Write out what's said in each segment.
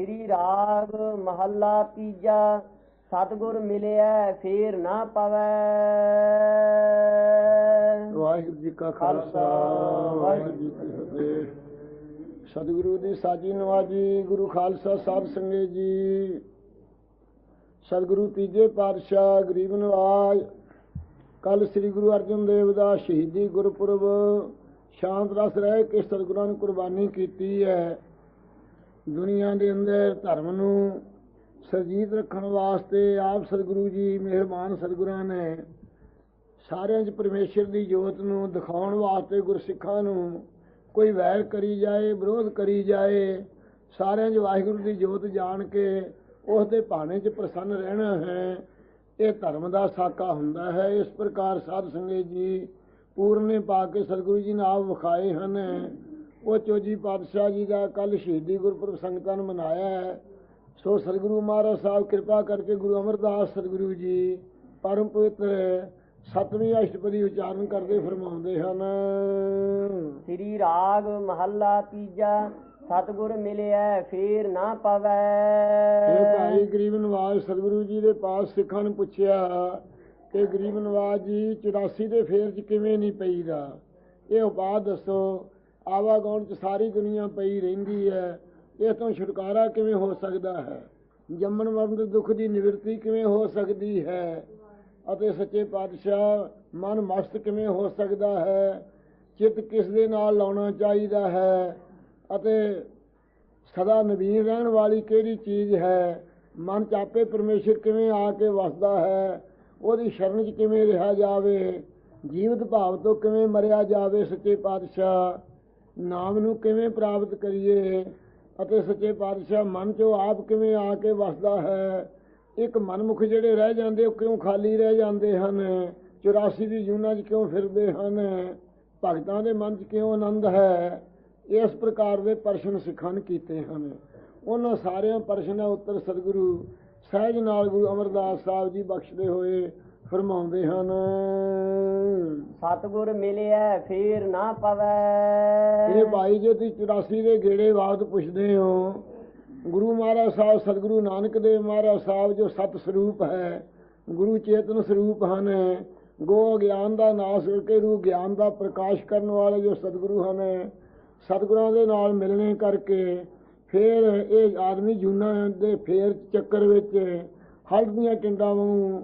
ਸ੍ਰੀ ਰਾਗ ਮਹੱਲਾ ਤੀਜਾ, ਸਤਿਗੁਰ ਮਿਲਿਆ ਫੇਰ ਨਾ ਪਵੈ। ਵਾਹਿਗੁਰੂ ਜੀ ਕਾ ਖਾਲਸਾ, ਵਾਹਿਗੁਰੂ ਜੀ ਕੀ ਫਤਿਹ। ਸਤਿਗੁਰੂ ਦੀ ਸਾਜੀ ਨਵਾਜੀ, ਗੁਰੂ ਖਾਲਸਾ ਸਾਹਿਬ ਸੰਗੇ ਜੀ। ਸਤਿਗੁਰੂ ਤੀਜੇ ਪਾਤਸ਼ਾਹ, ਗਰੀਬ ਨਵਾਜ। ਕੱਲ ਸ੍ਰੀ ਗੁਰੂ ਅਰਜਨ ਦੇਵ ਦਾ ਸ਼ਹੀਦੀ ਗੁਰਪੁਰਬ। ਸ਼ਾਂਤ ਰਸ ਰਹਿ ਕੇ ਸਤਿਗੁਰਾਂ ਨੇ ਕੁਰਬਾਨੀ ਕੀਤੀ ਹੈ। ਦੁਨੀਆ ਦੇ ਅੰਦਰ ਧਰਮ ਨੂੰ ਸਰਜੀਤ ਰੱਖਣ ਵਾਸਤੇ ਆਪ ਸਤਿਗੁਰੂ ਜੀ ਮਿਹਰਬਾਨ ਸਤਿਗੁਰਾਂ ਨੇ ਸਾਰਿਆਂ 'ਚ ਪਰਮੇਸ਼ਰ ਦੀ ਜੋਤ ਨੂੰ ਦਿਖਾਉਣ ਵਾਸਤੇ ਗੁਰਸਿੱਖਾਂ ਨੂੰ ਕੋਈ ਵੈਰ ਕਰੀ ਜਾਏ, ਵਿਰੋਧ ਕਰੀ ਜਾਏ, ਸਾਰਿਆਂ 'ਚ ਵਾਹਿਗੁਰੂ ਦੀ ਜੋਤ ਜਾਣ ਕੇ ਉਸ ਦੇ ਭਾਣੇ 'ਚ ਪ੍ਰਸੰਨ ਰਹਿਣਾ ਹੈ, ਇਹ ਧਰਮ ਦਾ ਸਾਕਾ ਹੁੰਦਾ ਹੈ। ਇਸ ਪ੍ਰਕਾਰ ਸਾਧ ਸੰਗਤ ਜੀ ਪੂਰਨੇ ਪਾ ਕੇ ਸਤਿਗੁਰੂ ਜੀ ਨੇ ਆਪ ਵਿਖਾਏ ਹਨ। ਉਹ ਚੋਜੀ ਪਾਤਸ਼ਾਹ ਜੀ ਦਾ ਕੱਲ ਸ਼ਹੀਦੀ ਗੁਰਪੁਰਬ ਸੰਗਤਾਂ ਨੇ ਮਨਾਇਆ ਹੈ। ਸੋ ਸਤਿਗੁਰੂ ਮਹਾਰਾਜ ਸਾਹਿਬ ਕਿਰਪਾ ਕਰਕੇ ਗੁਰੂ ਅਮਰਦਾਸ ਸਤਿਗੁਰੂ ਜੀ ਪਰਮ ਪਵਿੱਤਰ ਸਤਵੀਂ ਅਸ਼ਟਪਦੀ ਉਚਾਰਨ ਕਰਦੇ ਫਰਮਾਉਂਦੇ ਹਨ। ਸ੍ਰੀ ਰਾਗ ਮਹੱਲਾ ਤੀਜਾ ਸਤਿਗੁਰ ਮਿਲਿਆ ਫੇਰ ਨਾ ਪਵੈ। ਇਹ ਭਾਈ ਗਰੀਬ ਨਵਾਜ ਸਤਿਗੁਰੂ ਜੀ ਦੇ ਪਾਸ ਸਿੱਖਾਂ ਨੂੰ ਪੁੱਛਿਆ ਕਿ ਗਰੀਬ ਨਵਾਜ ਜੀ 84 ਦੇ ਫੇਰ ਚ ਕਿਵੇਂ ਨਹੀਂ ਪਈਦਾ? ਇਹ ਉਪਾਅ ਦੱਸੋ। ਆਵਾਗਾਉਣ ਚ ਸਾਰੀ ਦੁਨੀਆ ਪਈ ਰਹਿੰਦੀ ਹੈ। ਇਸ ਤੋਂ ਛੁਟਕਾਰਾ ਕਿਵੇਂ ਹੋ ਸਕਦਾ ਹੈ? ਜੰਮਣ ਮਰਨ ਦੇ ਦੁੱਖ ਦੀ ਨਿਵਰਤੀ ਕਿਵੇਂ ਹੋ ਸਕਦੀ ਹੈ? ਅਤੇ ਸੱਚੇ ਪਾਤਸ਼ਾਹ, ਮਨ ਮਸਤ ਕਿਵੇਂ ਹੋ ਸਕਦਾ ਹੈ? ਚਿੱਤ ਕਿਸ ਦੇ ਨਾਲ ਲਾਉਣਾ ਚਾਹੀਦਾ ਹੈ? ਅਤੇ ਸਦਾ ਨਵੀਨ ਰਹਿਣ ਵਾਲੀ ਕਿਹੜੀ ਚੀਜ਼ ਹੈ? ਮਨ ਚ ਆਪੇ ਪਰਮੇਸ਼ਰ ਕਿਵੇਂ ਆ ਕੇ ਵਸਦਾ ਹੈ? ਉਹਦੀ ਸ਼ਰਨ 'ਚ ਕਿਵੇਂ ਰਿਹਾ ਜਾਵੇ? ਜੀਵਤ ਭਾਵ ਤੋਂ ਕਿਵੇਂ ਮਰਿਆ ਜਾਵੇ ਸੱਚੇ ਪਾਤਸ਼ਾਹ? ਨਾਮ ਨੂੰ ਕਿਵੇਂ ਪ੍ਰਾਪਤ ਕਰੀਏ ਅਤੇ ਸੱਚੇ ਪਾਤਸ਼ਾਹ ਮਨ 'ਚੋਂ ਆਪ ਕਿਵੇਂ ਆ ਕੇ ਵਸਦਾ ਹੈ? ਇੱਕ ਮਨਮੁਖ ਜਿਹੜੇ ਰਹਿ ਜਾਂਦੇ, ਉਹ ਕਿਉਂ ਖਾਲੀ ਰਹਿ ਜਾਂਦੇ ਹਨ? 84 ਦੀ ਜੂਨਾਂ 'ਚ ਕਿਉਂ ਫਿਰਦੇ ਹਨ? ਭਗਤਾਂ ਦੇ ਮਨ 'ਚ ਕਿਉਂ ਆਨੰਦ ਹੈ? ਇਸ ਪ੍ਰਕਾਰ ਦੇ ਪ੍ਰਸ਼ਨ ਸਿੱਖਾਂ ਨੇ ਕੀਤੇ ਹਨ। ਉਹਨਾਂ ਸਾਰਿਆਂ ਪ੍ਰਸ਼ਨਾਂ ਉੱਤਰ ਸਤਿਗੁਰੂ ਸਹਿਜ ਨਾਲ ਗੁਰੂ ਅਮਰਦਾਸ ਸਾਹਿਬ ਜੀ ਬਖਸ਼ਦੇ ਹੋਏ ਫਰਮਾਉਂਦੇ ਹਨ। ਸਤਿਗੁਰ ਮਿਲਿਆ ਫੇਰ ਨਾ ਪਵੈ। ਇਹ ਭਾਈ ਜੇ ਤੁਸੀਂ 84 ਦੇ ਗੇੜੇ ਬਾਅਦ ਪੁੱਛਦੇ ਹੋ। ਗੁਰੂ ਮਹਾਰਾਜ ਸਾਹਿਬ ਸਤਿਗੁਰੂ ਨਾਨਕ ਦੇਵ ਮਹਾਰਾਜ ਸਾਹਿਬ ਜੋ ਸਤ ਸਰੂਪ ਹੈ ਗੁਰੂ ਚੇਤਨ ਸਰੂਪ ਹਨ। ਗੋ ਗਿਆਨ ਦਾ ਨਾਸ ਕਰਕੇ ਰੂ ਗਿਆਨ ਦਾ ਪ੍ਰਕਾਸ਼ ਕਰਨ ਵਾਲੇ ਜੋ ਸਤਿਗੁਰੂ ਹਨ ਸਤਿਗੁਰਾਂ ਦੇ ਨਾਲ ਮਿਲਣੇ ਕਰਕੇ ਫਿਰ ਇਹ ਆਦਮੀ ਜੂਨਾ ਦੇ ਫੇਰ ਚੱਕਰ ਵਿੱਚ ਹਲਦ ਦੀਆਂ ਟਿੰਡਾਂ ਵਾਂਗੂ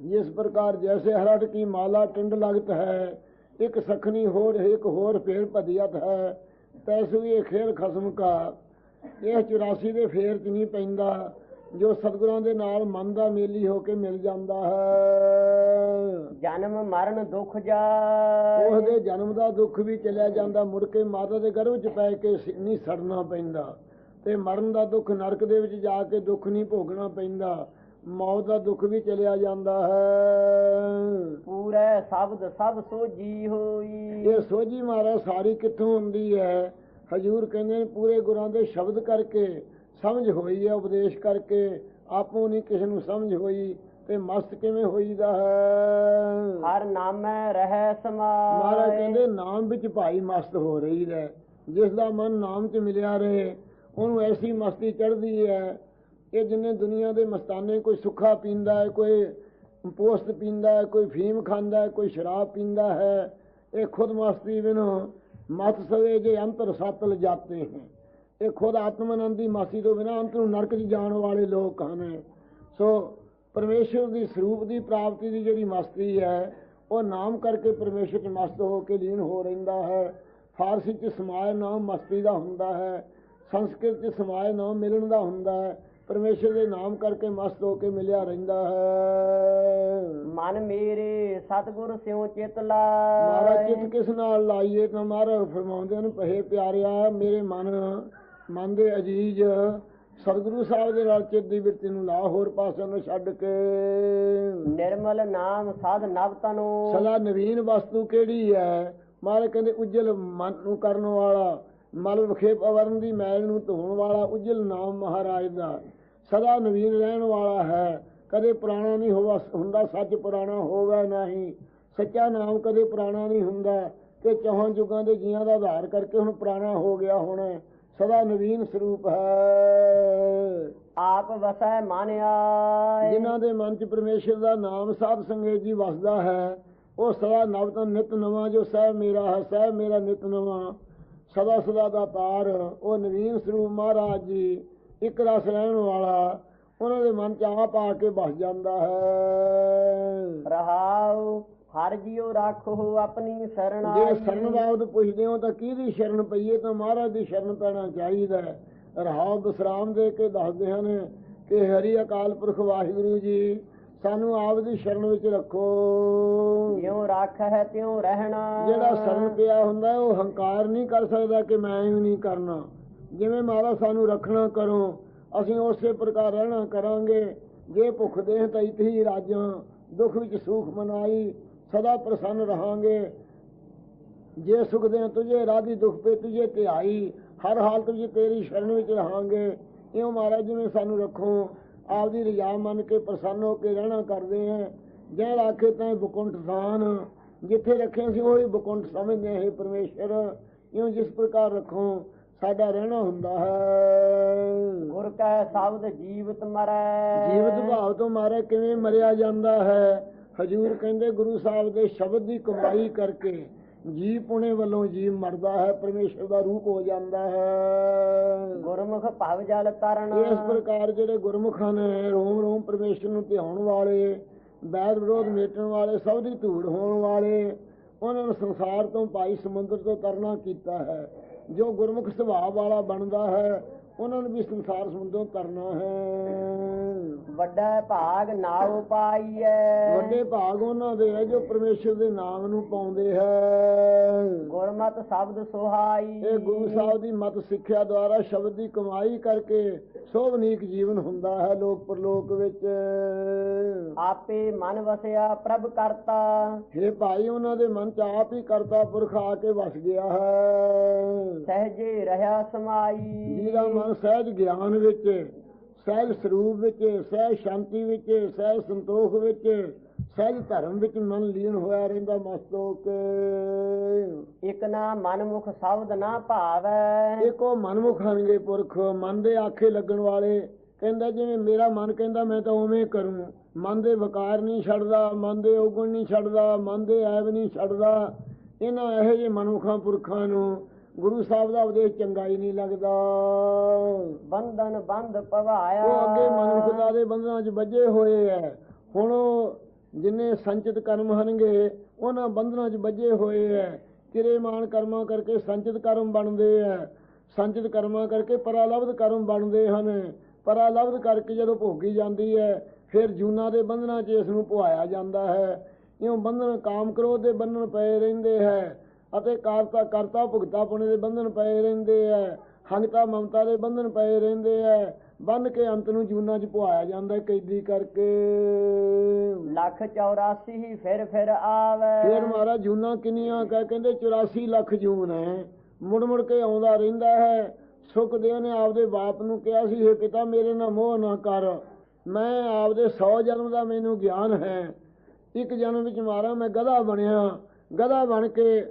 ਜਿਸ ਪ੍ਰਕਾਰ ਜੈਸੇ ਹਰਟ ਕੀ ਮਾਲਾ ਟਿੰਡ ਲਗਤ ਹੈ ਇੱਕ ਸਖਣੀ ਹੋਰ ਇੱਕ ਹੋਰ ਫੇਰ ਭਦੀਅਤ ਹੈ ਤੈਸੂ ਇਹ ਖੇਲ ਖਸਮ ਕਾ। ਇਹ 84 ਦੇ ਫੇਰ ਚ ਨਹੀਂ ਪੈਂਦਾ ਜੋ ਸਤਿਗੁਰਾਂ ਦੇ ਨਾਲ ਮਨ ਦਾ ਮੇਲੀ ਹੋ ਕੇ ਮਿਲ ਜਾਂਦਾ ਹੈ। ਜਨਮ ਮਰਨ ਦੁਖ ਜਾ ਉਸ ਦੇ ਜਨਮ ਦਾ ਦੁੱਖ ਵੀ ਚਲਿਆ ਜਾਂਦਾ ਮੁੜ ਕੇ ਮਾਤਾ ਦੇ ਗਰਭ 'ਚ ਪੈ ਕੇ ਨਹੀਂ ਸੜਨਾ ਪੈਂਦਾ। ਤੇ ਮਰਨ ਦਾ ਦੁੱਖ ਨਰਕ ਦੇ ਵਿੱਚ ਜਾ ਕੇ ਦੁੱਖ ਨਹੀਂ ਭੋਗਣਾ ਪੈਂਦਾ। ਮੌਤ ਦਾ ਦੁੱਖ ਵੀ ਚਲਿਆ ਜਾਂਦਾ ਹੈ। ਪੂਰੇ ਸ਼ਬਦ ਸਭ ਸੋਜੀ ਹੋਈ। ਇਹ ਸੋਝੀ ਮਹਾਰਾਜ ਸਾਰੀ ਕਿੱਥੋਂ ਹੁੰਦੀ ਹੈ? ਹਜੂਰ ਕਹਿੰਦੇ ਨੇ ਪੂਰੇ ਗੁਰਾਂ ਦੇ ਸ਼ਬਦ ਕਰਕੇ ਸਮਝ ਹੋਈ ਹੈ ਉਪਦੇਸ਼ ਕਰਕੇ। ਆਪੋਂ ਨਹੀਂ ਕਿਸੇ ਨੂੰ ਸਮਝ ਹੋਈ ਤੇ ਮਸਤ ਕਿਵੇਂ ਹੋਈਦਾ ਹੈ? ਹਰ ਨਾਮੈ ਰਹਿ ਸਮਾਏ। ਮਹਾਰਾਜ ਕਹਿੰਦੇ ਨਾਮ ਵਿੱਚ ਭਾਈ ਮਸਤ ਹੋ ਰਹੀ ਹੈ। ਜਿਸ ਦਾ ਮਨ ਨਾਮ 'ਚ ਮਿਲਿਆ ਰਹੇ ਉਹਨੂੰ ਐਸੀ ਮਸਤੀ ਚੜ੍ਹਦੀ ਹੈ ਕਿ ਜਿੰਨੇ ਦੁਨੀਆ ਦੇ ਮਸਤਾਨੇ ਕੋਈ ਸੁੱਖਾ ਪੀਂਦਾ ਹੈ, ਕੋਈ ਪੋਸਤ ਪੀਂਦਾ ਹੈ, ਕੋਈ ਫੀਮ ਖਾਂਦਾ ਹੈ, ਕੋਈ ਸ਼ਰਾਬ ਪੀਂਦਾ ਹੈ, ਇਹ ਖੁਦ ਮਸਤੀ ਬਿਨੋ ਮਤ ਸਵੇ ਜੇ ਅੰਤਰ ਸਤਲ ਜਾਤੇ ਹੈ। ਇਹ ਖੁਦ ਆਤਮਾਨੰਦ ਦੀ ਮਾਸੀ ਤੋਂ ਬਿਨਾਂ ਅੰਤ ਨੂੰ ਨਰਕ 'ਚ ਜਾਣ ਵਾਲੇ ਲੋਕ ਹਨ। ਸੋ ਪਰਮੇਸ਼ਰ ਦੀ ਸਰੂਪ ਦੀ ਪ੍ਰਾਪਤੀ ਦੀ ਜਿਹੜੀ ਮਸਤੀ ਹੈ, ਉਹ ਨਾਮ ਕਰਕੇ ਪਰਮੇਸ਼ਰ 'ਚ ਮਸਤ ਹੋ ਕੇ ਲੀਨ ਹੋ ਰਹਿੰਦਾ ਹੈ। ਫਾਰਸੀ 'ਚ ਸਮਾਏ ਨਾਮ ਮਸਤੀ ਦਾ ਹੁੰਦਾ ਹੈ, ਸੰਸਕ੍ਰਿਤ 'ਚ ਸਮਾਏ ਨਾਮ ਮਿਲਣ ਦਾ ਹੁੰਦਾ ਹੈ। ਪਰਮੇਸ਼ਰ ਦੇ ਨਾਮ ਕਰਕੇ ਮਸਤ ਹੋ ਕੇ ਮਿਲਿਆ ਰਹਿੰਦਾ ਹੈ। ਮਨ ਮੇਰੇ ਸਤਿਗੁਰ ਸਿਉ ਚਿਤ ਮਹਾਰਾਜ ਚਿੱਤ ਲਾਏ ਕਿਸ ਨਾਲ ਲਾਈਏ? ਤਾਂ ਮਹਾਰਾਜ ਫਰਮਾਉਂਦੇ ਨੇ ਪਹੇ ਪਿਆਰਿਆ ਮੇਰੇ ਮਨ ਮਨ ਦੇ ਅਜੀਜ਼ ਸਤਿਗੁਰੂ ਸਾਹਿਬ ਦੇ ਨਾਲ ਚਿੱਤ ਦੀ ਬਿਰਤੀ ਨੂੰ ਲਾ ਹੋਰ ਪਾਸੇ ਨੂੰ ਛੱਡ ਕੇ। ਨਿਰਮਲ ਨਾਮ ਸਾਧ ਨਵ ਤਨੋ। ਸਦਾ ਨਵੀਨ ਵਸਤੂ ਕਿਹੜੀ ਹੈ? ਮਹਾਰਾਜ ਕਹਿੰਦੇ ਉਜਲ ਮਨ ਨੂੰ ਕਰਨ ਵਾਲਾ ਮਲ ਵਿਖੇਪ ਅਵਰਨ ਦੀ ਮੈਲ ਨੂੰ ਧੋਣ ਵਾਲਾ ਉਜਲ ਨਾਮ ਮਹਾਰਾਜ ਦਾ। ਸਦਾ ਨਵੀਨ ਰਹਿਣ ਵਾਲਾ ਹੈ। ਕਦੇ ਪੁਰਾਣਾ ਨਹੀਂ ਹੋਵਾ ਹੁੰਦਾ ਸੱਚ ਪੁਰਾਣਾ ਹੋਵੇ ਨਹੀਂ। ਸੱਚਾ ਨਾਮ ਕਦੇ ਪੁਰਾਣਾ ਨਹੀਂ ਹੁੰਦਾ ਕਿ ਚੌਹਾਂ ਯੁੱਗਾਂ ਦੇ ਜੀਆਂ ਦਾ ਆਧਾਰ ਕਰਕੇ ਹੁਣ ਪੁਰਾਣਾ ਹੋ ਗਿਆ ਹੁਣ ਸਦਾ ਨਵੀਨ ਸਰੂਪ ਹੈ। ਆਪ ਵਸੈ ਮਨ ਆਏ। ਜਿਨ੍ਹਾਂ ਦੇ ਮਨ 'ਚ ਪਰਮੇਸ਼ਰ ਦਾ ਨਾਮ ਸਾਧ ਸੰਗਤ ਜੀ ਵਸਦਾ ਹੈ ਉਹ ਸਦਾ ਨਵ ਤੋਂ ਨਿਤ ਨਵਾਂ ਜੋ ਸਹਿ ਮੇਰਾ ਹੈ ਸਹਿ ਮੇਰਾ ਨਿਤ ਨਵਾਂ। ਸਦਾ ਸਦਾ ਦਾ ਪਾਰ ਉਹ ਨਵੀਨ ਸਰੂਪ ਮਹਾਰਾਜ ਜੀ। ਇੱਕ ਰਸ ਰਹਿਣ ਵਾਲਾ ਉਹਨਾਂ ਦੇ ਮਨ 'ਚ ਆਪ ਆ ਕੇ ਵਸ ਜਾਂਦਾ ਹੈ। ਰਹਾਉ ਹਰ ਜਿਉ ਰਾਖੋ ਆਪਣੀ ਸਰਣ ਜੇ ਸ਼ਰਨ ਬਾਬਤ ਪੁੱਛਦੇ ਹੋ ਤਾਂ ਕਿਹਦੀ ਸ਼ਰਨ ਪਈਏ ਤਾਂ ਮਹਾਰਾਜ ਦੀ ਸ਼ਰਨ ਪੈਣਾ ਚਾਹੀਦਾ ਹੈ। ਰਹਾਉ ਬਸਰਾਮ ਦੇ ਕੇ ਦੱਸਦੇ ਹਨ ਕਿ ਹਰੀ ਅਕਾਲ ਪੁਰਖ ਵਾਹਿਗੁਰੂ ਜੀ ਸਾਨੂੰ ਆਪ ਦੀ ਸ਼ਰਨ ਵਿੱਚ ਰੱਖੋ। ਜਿਉ ਰੱਖ ਹੈ ਤਿਉ ਰਹਿਣਾ। ਜਿਹੜਾ ਸ਼ਰਨ ਪਿਆ ਹੁੰਦਾ ਉਹ ਹੰਕਾਰ ਨਹੀਂ ਕਰ ਸਕਦਾ ਕਿ ਮੈਂ ਹੀ ਨਹੀਂ ਕਰਨਾ। ਜਿਵੇਂ ਮਹਾਰਾਜ ਸਾਨੂੰ ਰੱਖਣਾ ਕਰੋ, ਅਸੀਂ ਉਸੇ ਪ੍ਰਕਾਰ ਰਹਿਣਾ ਕਰਾਂਗੇ। ਜੇ ਭੁੱਖ ਦੇ ਤਾਂ ਇੱਥੇ ਹੀ ਰਾਜਾਂ, ਦੁੱਖ ਵਿੱਚ ਸੁਖ ਮਨਾਈ, ਸਦਾ ਪ੍ਰਸੰਨ ਰਹਾਂਗੇ। ਜੇ ਸੁਖ ਦੇ ਤੁਝੇ ਰਾਧੀ ਦੁੱਖ ਪੇ ਤੁਝੇ ਧਿਆਈ, ਹਰ ਹਾਲਤ ਵਿੱਚ ਤੇਰੀ ਸ਼ਰਨ ਵਿੱਚ ਰਹਾਂਗੇ। ਇਉਂ ਮਹਾਰਾਜ ਜਿਵੇਂ ਸਾਨੂੰ ਰੱਖੋ, ਆਪਦੀ ਰਜਾ ਮੰਨ ਕੇ ਪ੍ਰਸੰਨ ਹੋ ਕੇ ਰਹਿਣਾ ਕਰਦੇ ਆ ਜੈ ਰਾਖੇ ਤਾਂ ਬੁਕੁੰਠ ਸਾਨ, ਜਿੱਥੇ ਰੱਖੇ ਸੀ ਉਹੀ ਬੁਕੁੰਠ ਸਮਝਦੇ ਹੈ ਪਰਮੇਸ਼ਰ। ਇਉਂ ਜਿਸ ਪ੍ਰਕਾਰ ਰੱਖੋ ਸਾਡਾ ਰਹਿਣਾ ਹੁੰਦਾ ਹੈ। ਗੁਰ ਕੈ ਸ਼ਬਦ ਜੀਵਤ ਮਰੈ। ਜੀਵਤ ਭਾਵ ਤੋਂ ਮਾਰੇ ਕਿਵੇਂ ਮਰਿਆ ਜਾਂਦਾ ਹੈ? ਹਜੂਰ ਕਹਿੰਦੇ ਗੁਰੂ ਸਾਹਿਬ ਦੇ ਸ਼ਬਦ ਦੀ ਕਮਾਈ ਕਰਕੇ ਜੀ ਪੁਣੇ ਵੱਲੋਂ ਜੀਵ ਮਰਦਾ ਹੈ ਪਰਮੇਸ਼ਰ ਦਾ ਰੂਪ ਹੋ ਜਾਂਦਾ ਹੈ। ਗੁਰਮੁਖ ਭਵ ਜਲ ਤਰਨ। ਇਸ ਪ੍ਰਕਾਰ ਜਿਹੜੇ ਗੁਰਮੁਖਾਂ ਨੇ ਰੋਮ ਰੋਮ ਪਰਮੇਸ਼ਰ ਨੂੰ ਧਿਆਉਣ ਵਾਲੇ ਬੈਰ ਵਿਰੋਧ ਮੇਟਣ ਵਾਲੇ ਸਭ ਦੀ ਧੂੜ ਹੋਣ ਵਾਲੇ ਉਹਨਾਂ ਨੂੰ ਸੰਸਾਰ ਤੋਂ ਭਾਈ ਸਮੁੰਦਰ ਤੋਂ ਤਰਨਾ ਕੀਤਾ ਹੈ। ਜੋ ਗੁਰਮੁਖ ਸੁਭਾਅ ਵਾਲਾ ਬਣਦਾ ਹੈ ਉਹਨਾਂ ਨੂੰ ਵੀ ਸੰਸਾਰ ਸਮੁੰਦਰੋਂ ਤਰਨਾ ਹੈ। ਵੱਡਾ ਭਾਗ ਨਾਉ ਪਾਈਐ। ਵੱਡੇ ਭਾਗ ਉਹਨਾਂ ਦੇ ਹੈ ਜੋ ਪਰਮੇਸ਼ਰ ਦੇ ਨਾਮ ਨੂੰ ਪਾਉਂਦੇ ਹੈ। ਗੁਰਮਤ ਸ਼ਬਦ ਸੁਹਾਈ। ਇਹ ਗੁਰੂ ਸਾਹਿਬ ਦੀ ਮਤ ਸਿੱਖਿਆ ਦੁਆਰਾ ਸ਼ਬਦ ਦੀ ਕਮਾਈ ਕਰਕੇ ਸੋਭਨੀਕ ਜੀਵਨ ਹੁੰਦਾ ਹੈ ਲੋਕ ਪਰਲੋਕ ਵਿੱਚ। ਆਪੇ ਮਨ ਵਸਿਆ ਪ੍ਰਭ ਕਰਤਾ। ਇਹ ਭਾਈ ਉਹਨਾਂ ਦੇ ਮਨ ਚ ਆਪ ਹੀ ਕਰਤਾ ਪੁਰਖ ਆ ਕੇ ਵਸ ਗਿਆ ਹੈ। ਸਹਜੇ ਰਹਾ ਸਮਾਈ। ਜਿਹਦਾ ਮਨ ਸਹਿਜ ਗਿਆਨ ਵਿੱਚ ਸਹਿਜ ਸਰੂਪ ਵਿੱਚ ਸਹਿਜ ਸ਼ਾਂਤੀ ਵਿੱਚ ਸਹਿਜ ਸੰਤੋਖ ਵਿੱਚ ਸਹਿਜ ਧਰਮ ਵਿੱਚ ਮਨ ਲੀਨ ਹੋਇਆ ਰਹਿੰਦਾ ਮਸਤ ਕੇ ਇਕ ਨਾ ਮਨ ਮੁਖ ਸ਼ਬਦ ਨਾ ਭਾਵੈ। ਇੱਕੋ ਮਨਮੁਖ ਹਨਗੇ ਪੁਰਖ ਮਨ ਦੇ ਆਖੇ ਲੱਗਣ ਵਾਲੇ। ਕਹਿੰਦਾ ਜਿਵੇਂ ਮੇਰਾ ਮਨ ਕਹਿੰਦਾ ਮੈਂ ਤਾਂ ਉਵੇਂ ਕਰੂੰ। ਮਨ ਦੇ ਵਿਕਾਰ ਨਹੀਂ ਛੱਡਦਾ ਮਨ ਦੇ ਔਗਣ ਨਹੀਂ ਛੱਡਦਾ ਮਨ ਦੇ ਐਬ ਨਹੀਂ ਛੱਡਦਾ। ਇਹਨਾਂ ਇਹੋ ਜਿਹੇ ਮਨਮੁਖਾਂ ਪੁਰਖਾਂ ਨੂੰ ਗੁਰੂ ਸਾਹਿਬ ਦਾ ਉਪਦੇਸ਼ ਚੰਗਾ ਹੀ ਨਹੀਂ ਲੱਗਦਾ। ਬੰਧਨ ਬੰਧ ਪਵਾਇਆ ਉਹ ਅੱਗੇ ਮਨੁੱਖਤਾ ਦੇ ਬੰਧਨਾਂ 'ਚ ਵੱਜੇ ਹੋਏ ਐ। ਹੁਣ ਜਿੰਨੇ ਸੰਚਿਤ ਕਰਮ ਹਨਗੇ ਉਹਨਾਂ ਬੰਧਨਾਂ 'ਚ ਵੱਜੇ ਹੋਏ ਐ। ਕਿਰੇ ਮਾਨ ਕਰਮਾਂ ਕਰਕੇ ਸੰਚਿਤ ਕਰਮ ਬਣਦੇ ਐ। ਸੰਚਿਤ ਕਰਮਾਂ ਕਰਕੇ ਪਰਾਲਬਧ ਕਰਮ ਬਣਦੇ ਹਨ। ਪਰਾਲਬਧ ਕਰਕੇ ਜਦੋਂ ਭੋਗੀ ਜਾਂਦੀ ਐ ਫਿਰ ਜੂਨਾ ਦੇ ਬੰਧਨਾਂ 'ਚ ਇਸ ਨੂੰ ਪੁਆਇਆ ਜਾਂਦਾ ਹੈ। ਇਉਂ ਬੰਧਨ ਕਾਮ ਕ੍ਰੋਧ ਦੇ ਬੰਧਨ ਪਏ ਰਹਿੰਦੇ ਹੈ। ਅਤੇ ਕਾਰਤਾ ਕਰਤਾ ਭੁਗਤਾ ਪੁਣੇ ਦੇ ਬੰਧਨ ਪਏ ਰਹਿੰਦੇ ਐ ਹੰਗਤਾ ਮਮਤਾ ਦੇ ਬੰਧਨ ਪਏ ਰਹਿੰਦੇ ਐ ਬੰਨ ਕੇ ਅੰਤ ਨੂੰ ਜੂਨਾ 'ਚ ਪੁਆਇਆ ਜਾਂਦਾ ਕੈਦੀ ਕਰਕੇ। ਲੱਖ 84 ਹੀ ਫਿਰ ਫਿਰ ਆਵੈ। ਫੇਰ ਮਾਰਾ ਜੂਨਾ ਕਿੰਨੀਆਂ ਕਹਿ ਕਹਿੰਦੇ 84 ਲੱਖ ਜੂਨ ਹੈ ਮੁੜ ਮੁੜ ਕੇ ਆਉਂਦਾ ਰਹਿੰਦਾ ਹੈ। ਸੁਖਦੇਵ ਨੇ ਆਪਦੇ ਬਾਪ ਨੂੰ ਕਿਹਾ ਸੀ ਇਹ ਪਿਤਾ ਮੇਰੇ ਨਾਲ ਮੋਹ ਨਾ ਕਰ। ਮੈਂ ਆਪਦੇ 100 ਜਨਮ ਦਾ ਮੈਨੂੰ ਗਿਆਨ ਹੈ। ਇੱਕ ਜਨਮ ਵਿੱਚ ਮਾਰਾ ਮੈਂ ਗਧਾ ਬਣਿਆ। ਗਧਾ ਬਣ ਕੇ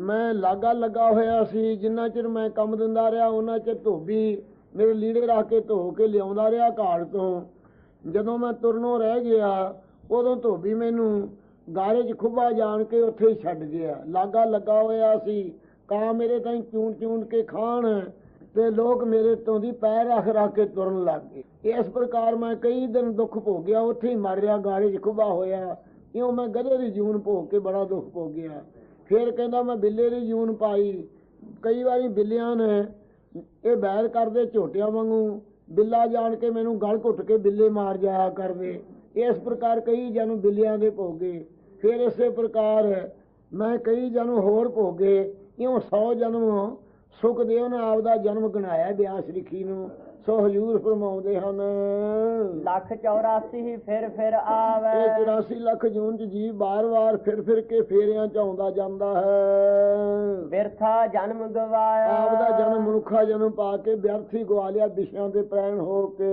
ਮੈਂ ਲਾਗਾ ਲੱਗਾ ਹੋਇਆ ਸੀ, ਜਿੰਨਾ ਚਿਰ ਮੈਂ ਕੰਮ ਦਿੰਦਾ ਰਿਹਾ, ਉਹਨਾਂ ਚਿਰ ਧੋਬੀ ਮੇਰੇ ਲੀੜੇ ਰੱਖ ਕੇ ਧੋ ਕੇ ਲਿਆਉਂਦਾ ਰਿਹਾ ਘਾੜ ਤੋਂ। ਜਦੋਂ ਮੈਂ ਤੁਰਨੋਂ ਰਹਿ ਗਿਆ, ਉਦੋਂ ਧੋਬੀ ਮੈਨੂੰ ਗਾਰੇ 'ਚ ਖੁੱਬਾ ਜਾਣ ਕੇ ਉੱਥੇ ਹੀ ਛੱਡ ਗਿਆ। ਲਾਗਾ ਲੱਗਾ ਹੋਇਆ ਸੀ, ਕਾਂ ਮੇਰੇ ਤਾਈਂ ਚੂਣ ਚੂਣ ਕੇ ਖਾਣ ਤੇ ਲੋਕ ਮੇਰੇ ਤੋਂ ਦੀ ਪੈਰ ਰੱਖ ਰੱਖ ਕੇ ਤੁਰਨ ਲੱਗ ਗਏ। ਇਸ ਪ੍ਰਕਾਰ ਮੈਂ ਕਈ ਦਿਨ ਦੁੱਖ ਭੋਗਿਆ, ਉੱਥੇ ਹੀ ਮਰ ਰਿਹਾ ਗਾਰੇ 'ਚ ਖੁੱਬਾ ਹੋਇਆ। ਇਉਂ ਮੈਂ ਗਧੇ ਦੀ ਜੂਨ ਭੋਗ ਕੇ ਬੜਾ ਦੁੱਖ ਭੋਗਿਆ। ਫਿਰ ਕਹਿੰਦਾ ਮੈਂ ਬਿੱਲੇ ਦੀ ਜੂਨ ਪਾਈ। ਕਈ ਵਾਰੀ ਬਿੱਲਿਆਂ ਨੇ ਇਹ ਬੈਰ ਕਰਦੇ ਝੋਟਿਆਂ ਵਾਂਗੂ, ਬਿੱਲਾ ਜਾਣ ਕੇ ਮੈਨੂੰ ਗਲ ਘੁੱਟ ਕੇ ਬਿੱਲੇ ਮਾਰ ਜਾਇਆ ਕਰਦੇ। ਇਸ ਪ੍ਰਕਾਰ ਕਈ ਜਨਮ ਬਿੱਲਿਆਂ ਦੇ ਭੋਗੇ। ਫਿਰ ਇਸੇ ਪ੍ਰਕਾਰ ਮੈਂ ਕਈ ਜਨਮ ਹੋਰ ਭੋਗੇ। ਇਉਂ 100 ਜਨਮ ਸੁਖਦੇਵ ਨੇ ਆਪਦਾ ਜਨਮ ਗਣਾਇਆ ਬਿਆਸ ਰਿਖੀ ਨੂੰ। ਸੋ ਹਜੂਰ ਫਰਮਾਉਂਦੇ ਹਨ। ਲੱਖ 84 ਹੀ ਫਿਰ ਫਿਰ ਆਵੈ। ਇਹ 84 ਲੱਖ ਜੂਨ ਚ ਜੀ ਬਾਰ-ਬਾਰ ਫਿਰ ਫਿਰ ਕੇ ਫੇਰਿਆਂ ਚ ਆਉਂਦਾ ਜਾਂਦਾ ਹੈ। ਬਿਰਥਾ ਜਨਮ ਗਵਾਇਆ। ਆਪਦਾ ਜਨਮ ਮਨੁੱਖਾ ਜਨਮ ਪਾ ਕੇ ਵਿਅਰਥੀ ਗਵਾ ਲਿਆ ਵਿਸ਼ਿਆਂ ਦੇ ਪ੍ਰੈਣ ਹੋ ਕੇ।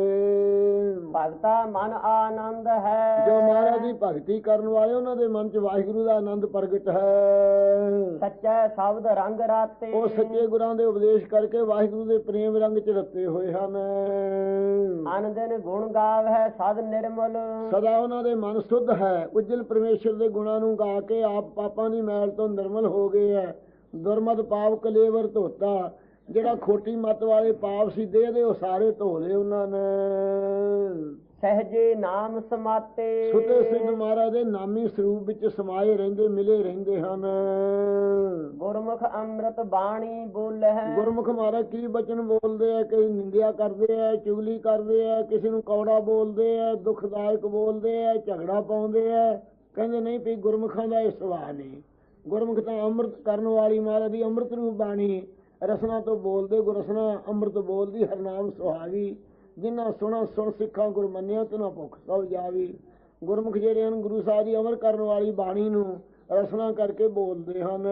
ਭਗਤਾ ਮਨ ਆਨੰਦ ਹੈ। ਜੋ ਮਹਾਰਾਜ ਦੀ ਭਗਤੀ ਕਰਨ ਵਾਲੇ ਉਹਨਾਂ ਦੇ ਮਨ ਚ ਵਾਹਿਗੁਰੂ ਦਾ ਆਨੰਦ ਪ੍ਰਗਟ ਹੈ। ਸੱਚਾ ਸ਼ਬਦ ਰੰਗ ਰਾਤੇ। ਉਹ ਸੱਚੇ ਗੁਰਾਂ ਦੇ ਉਪਦੇਸ਼ ਕਰਕੇ ਵਾਹਿਗੁਰੂ ਦੇ ਪ੍ਰੇਮ ਰੰਗ ਚ ਰੱਤੇ ਹੋਏ ਹਨ। ਅਨ ਦਿਨ ਗੁਣ ਗਾਵੈ ਸਦ ਨਿਰਮਲ। ਸਦਾ ਉਹਨਾਂ ਦੇ ਮਨ ਸੁੱਧ ਹੈ, ਉਜਲ ਪਰਮੇਸ਼ਰ ਦੇ ਗੁਣਾਂ ਨੂੰ ਗਾ ਕੇ ਆਪ ਪਾਪਾਂ ਦੀ ਮੈਲ ਤੋਂ ਨਿਰਮਲ ਹੋ ਗਏ ਹੈ। ਦੁਰਮਤ ਪਾਪ ਕਲੇਵਰ ਧੋਤਾ, ਜਿਹੜਾ ਖੋਟੀ ਮਤ ਵਾਲੇ ਪਾਪ ਸੀ ਦੇਹ ਦੇ ਉਹ ਸਾਰੇ ਧੋ ਲਏ ਉਹਨਾਂ ਨੇ। ਸਹਜੇ ਨਾਮ ਸਮਾਤੇ। ਸੁਤੇ ਸਿੰਘ ਮਹਾਰਾਜ ਦੇ ਨਾਮੀ ਸਰੂਪ ਵਿੱਚ ਸਮਾਏ ਰਹਿੰਦੇ ਮਿਲੇ ਰਹਿੰਦੇ ਹਨ। ਗੁਰਮੁਖ ਅੰਮ੍ਰਿਤ ਬਾਣੀ ਬੋਲਹਿ। ਗੁਰਮੁਖ ਮਹਾਰਾਜ ਕੀ ਬਚਨ ਬੋਲਦੇ ਆ? ਕਈ ਨਿੰਦਿਆ ਕਰਦੇ ਆ ਚੁਗਲੀ ਕਰਦੇ ਆ ਕਿਸੇ ਨੂੰ ਕੌੜਾ ਬੋਲਦੇ ਆ ਦੁਖਦਾਇਕ ਬੋਲਦੇ ਆ ਝਗੜਾ ਪਾਉਂਦੇ ਆ। ਕਹਿੰਦੇ ਨਹੀਂ ਵੀ ਗੁਰਮੁਖਾਂ ਦਾ ਇਹ ਸੁਭਾਅ ਨਹੀਂ। ਗੁਰਮੁਖ ਤਾਂ ਅੰਮ੍ਰਿਤ ਕਰਨ ਵਾਲੀ ਮਹਾਰਾਜ ਦੀ ਅੰਮ੍ਰਿਤ ਰੂਪ ਬਾਣੀ। ਰਸਨਾ ਤੋਂ ਬੋਲਦੇ ਗੁਰਸਨਾ ਅੰਮ੍ਰਿਤ ਬੋਲਦੀ ਹਰਨਾਮ ਸੁਹਾਵੀ ਜਿਨ੍ਹਾਂ ਸੁਣਾ ਸੁਣ ਸਿੱਖਾਂ ਗੁਰ ਮੰਨਿਆ ਤਨਾ ਭੁੱਖ ਸਭ ਜਾਵੀ। ਗੁਰਮੁਖ ਜਿਹੜੇ ਹਨ ਗੁਰੂ ਸਾਹਿਬ ਦੀ ਅਮਰ ਕਰਨ ਵਾਲੀ ਬਾਣੀ ਨੂੰ ਰਸਨਾ ਕਰਕੇ ਬੋਲਦੇ ਹਨ।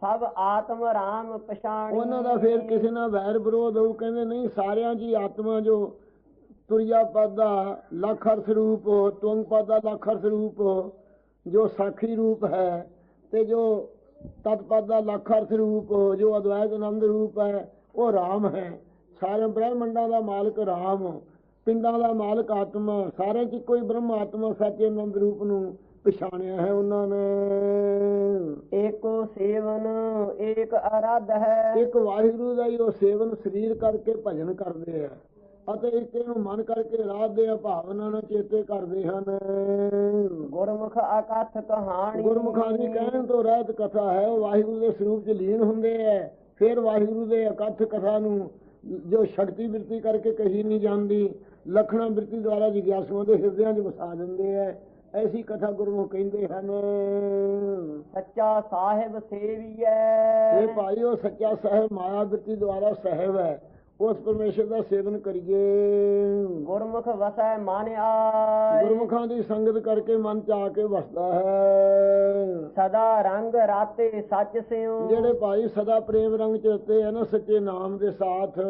ਸਭ ਆਤਮ ਰਾਮ ਪਛਾਣੀ। ਉਹਨਾਂ ਦਾ ਫੇਰ ਕਿਸੇ ਨਾਲ ਵੈਰ ਵਿਰੋਧ ਹੋਊ ਕਹਿੰਦੇ ਨਹੀਂ ਸਾਰਿਆਂ ਦੀ ਆਤਮਾ ਜੋ ਤੁਰਿਆ ਪਾਦਾ ਲੱਖ ਅਰਥ ਰੂਪ ਤੁੰਗ ਪਾਦਾ ਲੱਖ ਅਰਥ ਰੂਪ ਜੋ ਸਾਖੀ ਰੂਪ ਹੈ ਤੇ ਜੋ ਤਤ ਪਾਦਾ ਲੱਖ ਅਰਥ ਰੂਪ ਜੋ ਅਦਵੈਤ ਆਨੰਦ ਰੂਪ ਹੈ ਉਹ ਰਾਮ ਹੈ। ਸਾਰੇ ਬ੍ਰਹਮੰਡਾਂ ਦਾ ਮਾਲਕ ਰਾਮ ਪਿੰਡਾਂ ਦਾ ਮਾਲਕ ਆਤਮਾ ਸਾਰਿਆਂ 'ਚ ਕੋਈ ਬ੍ਰਹਮ ਆਤਮਾ ਸੱਚ ਆਨੰਦ ਰੂਪ ਨੂੰ ਪਛਾਣਿਆ ਹੈ ਉਹਨਾਂ ਨੇ। ਏਕੋ ਸੇਵਨ ਏਕ ਅਰਾਧ ਹੈ। ਇੱਕ ਵਾਹਿਗੁਰੂ ਦਾ ਹੀ ਉਹ ਸੇਵਨ ਸਰੀਰ ਕਰਕੇ ਭਜਨ ਕਰਦੇ ਆ ਅਤੇ ਇਸੇ ਨੂੰ ਮਨ ਕਰਕੇ ਰਾਧਦੇ ਆ ਭਾਵਨਾ ਨਾਲ ਚੇਤੇ ਕਰਦੇ ਹਨ। ਗੁਰਮੁਖ ਅਕਥ ਕਹਾਣੀ। ਗੁਰਮੁਖਾਂ ਦੀ ਕਹਿਣ ਤੋਂ ਰਹਿਤ ਕਥਾ ਹੈ ਉਹ ਵਾਹਿਗੁਰੂ ਦੇ ਸਰੂਪ 'ਚ ਲੀਨ ਹੁੰਦੇ ਐ ਫਿਰ ਵਾਹਿਗੁਰੂ ਦੇ ਇਕੱਠ ਕਥਾ ਨੂੰ ਜੋ ਸ਼ਕਤੀ ਬਿਰਤੀ ਕਰਕੇ ਕਹੀ ਨਹੀਂ ਜਾਂਦੀ ਲਖਣਾ ਬਿਰਤੀ ਦੁਆਰਾ ਜਿਗਿਆਸੂਆਂ ਦੇ ਹਿਰਦਿਆਂ 'ਚ ਵਸਾ ਦਿੰਦੇ ਐ। ਐਸੀ ਕਥਾ ਗੁਰਮੁਖ ਕਹਿੰਦੇ ਹਨ। ਸੱਚਾ ਸਾਹਿਬ ਸੇਵੀਐ। ਇਹ ਭਾਈ ਉਹ ਸੱਚਾ ਸਾਹਿਬ ਮਾਇਆ ਬਿਰਤੀ ਦੁਆਰਾ ਸਾਹਿਬ ਹੈ ਉਸ ਪਰਮੇਸ਼ਰ ਦਾ ਸੇਵਨ ਕਰੀਏ। ਗੁਰਮੁਖ ਵਸੈ ਮਨ ਆਏ ਗੁਰਮੁਖਾਂ ਦੀ ਸੰਗਤ ਕਰਕੇ ਮਨ ਚ ਆ ਕੇ ਵਸਦਾ ਹੈ। ਸਦਾ ਰੰਗ ਰਾਤੇ ਸੱਚ ਸਿਉ। ਜਿਹੜੇ ਭਾਈ ਸਦਾ ਪ੍ਰੇਮ ਰੰਗ ਚ ਰਤੇ ਹਨ ਸੱਚੇ ਨਾਮ ਦੇ ਸਾਥ।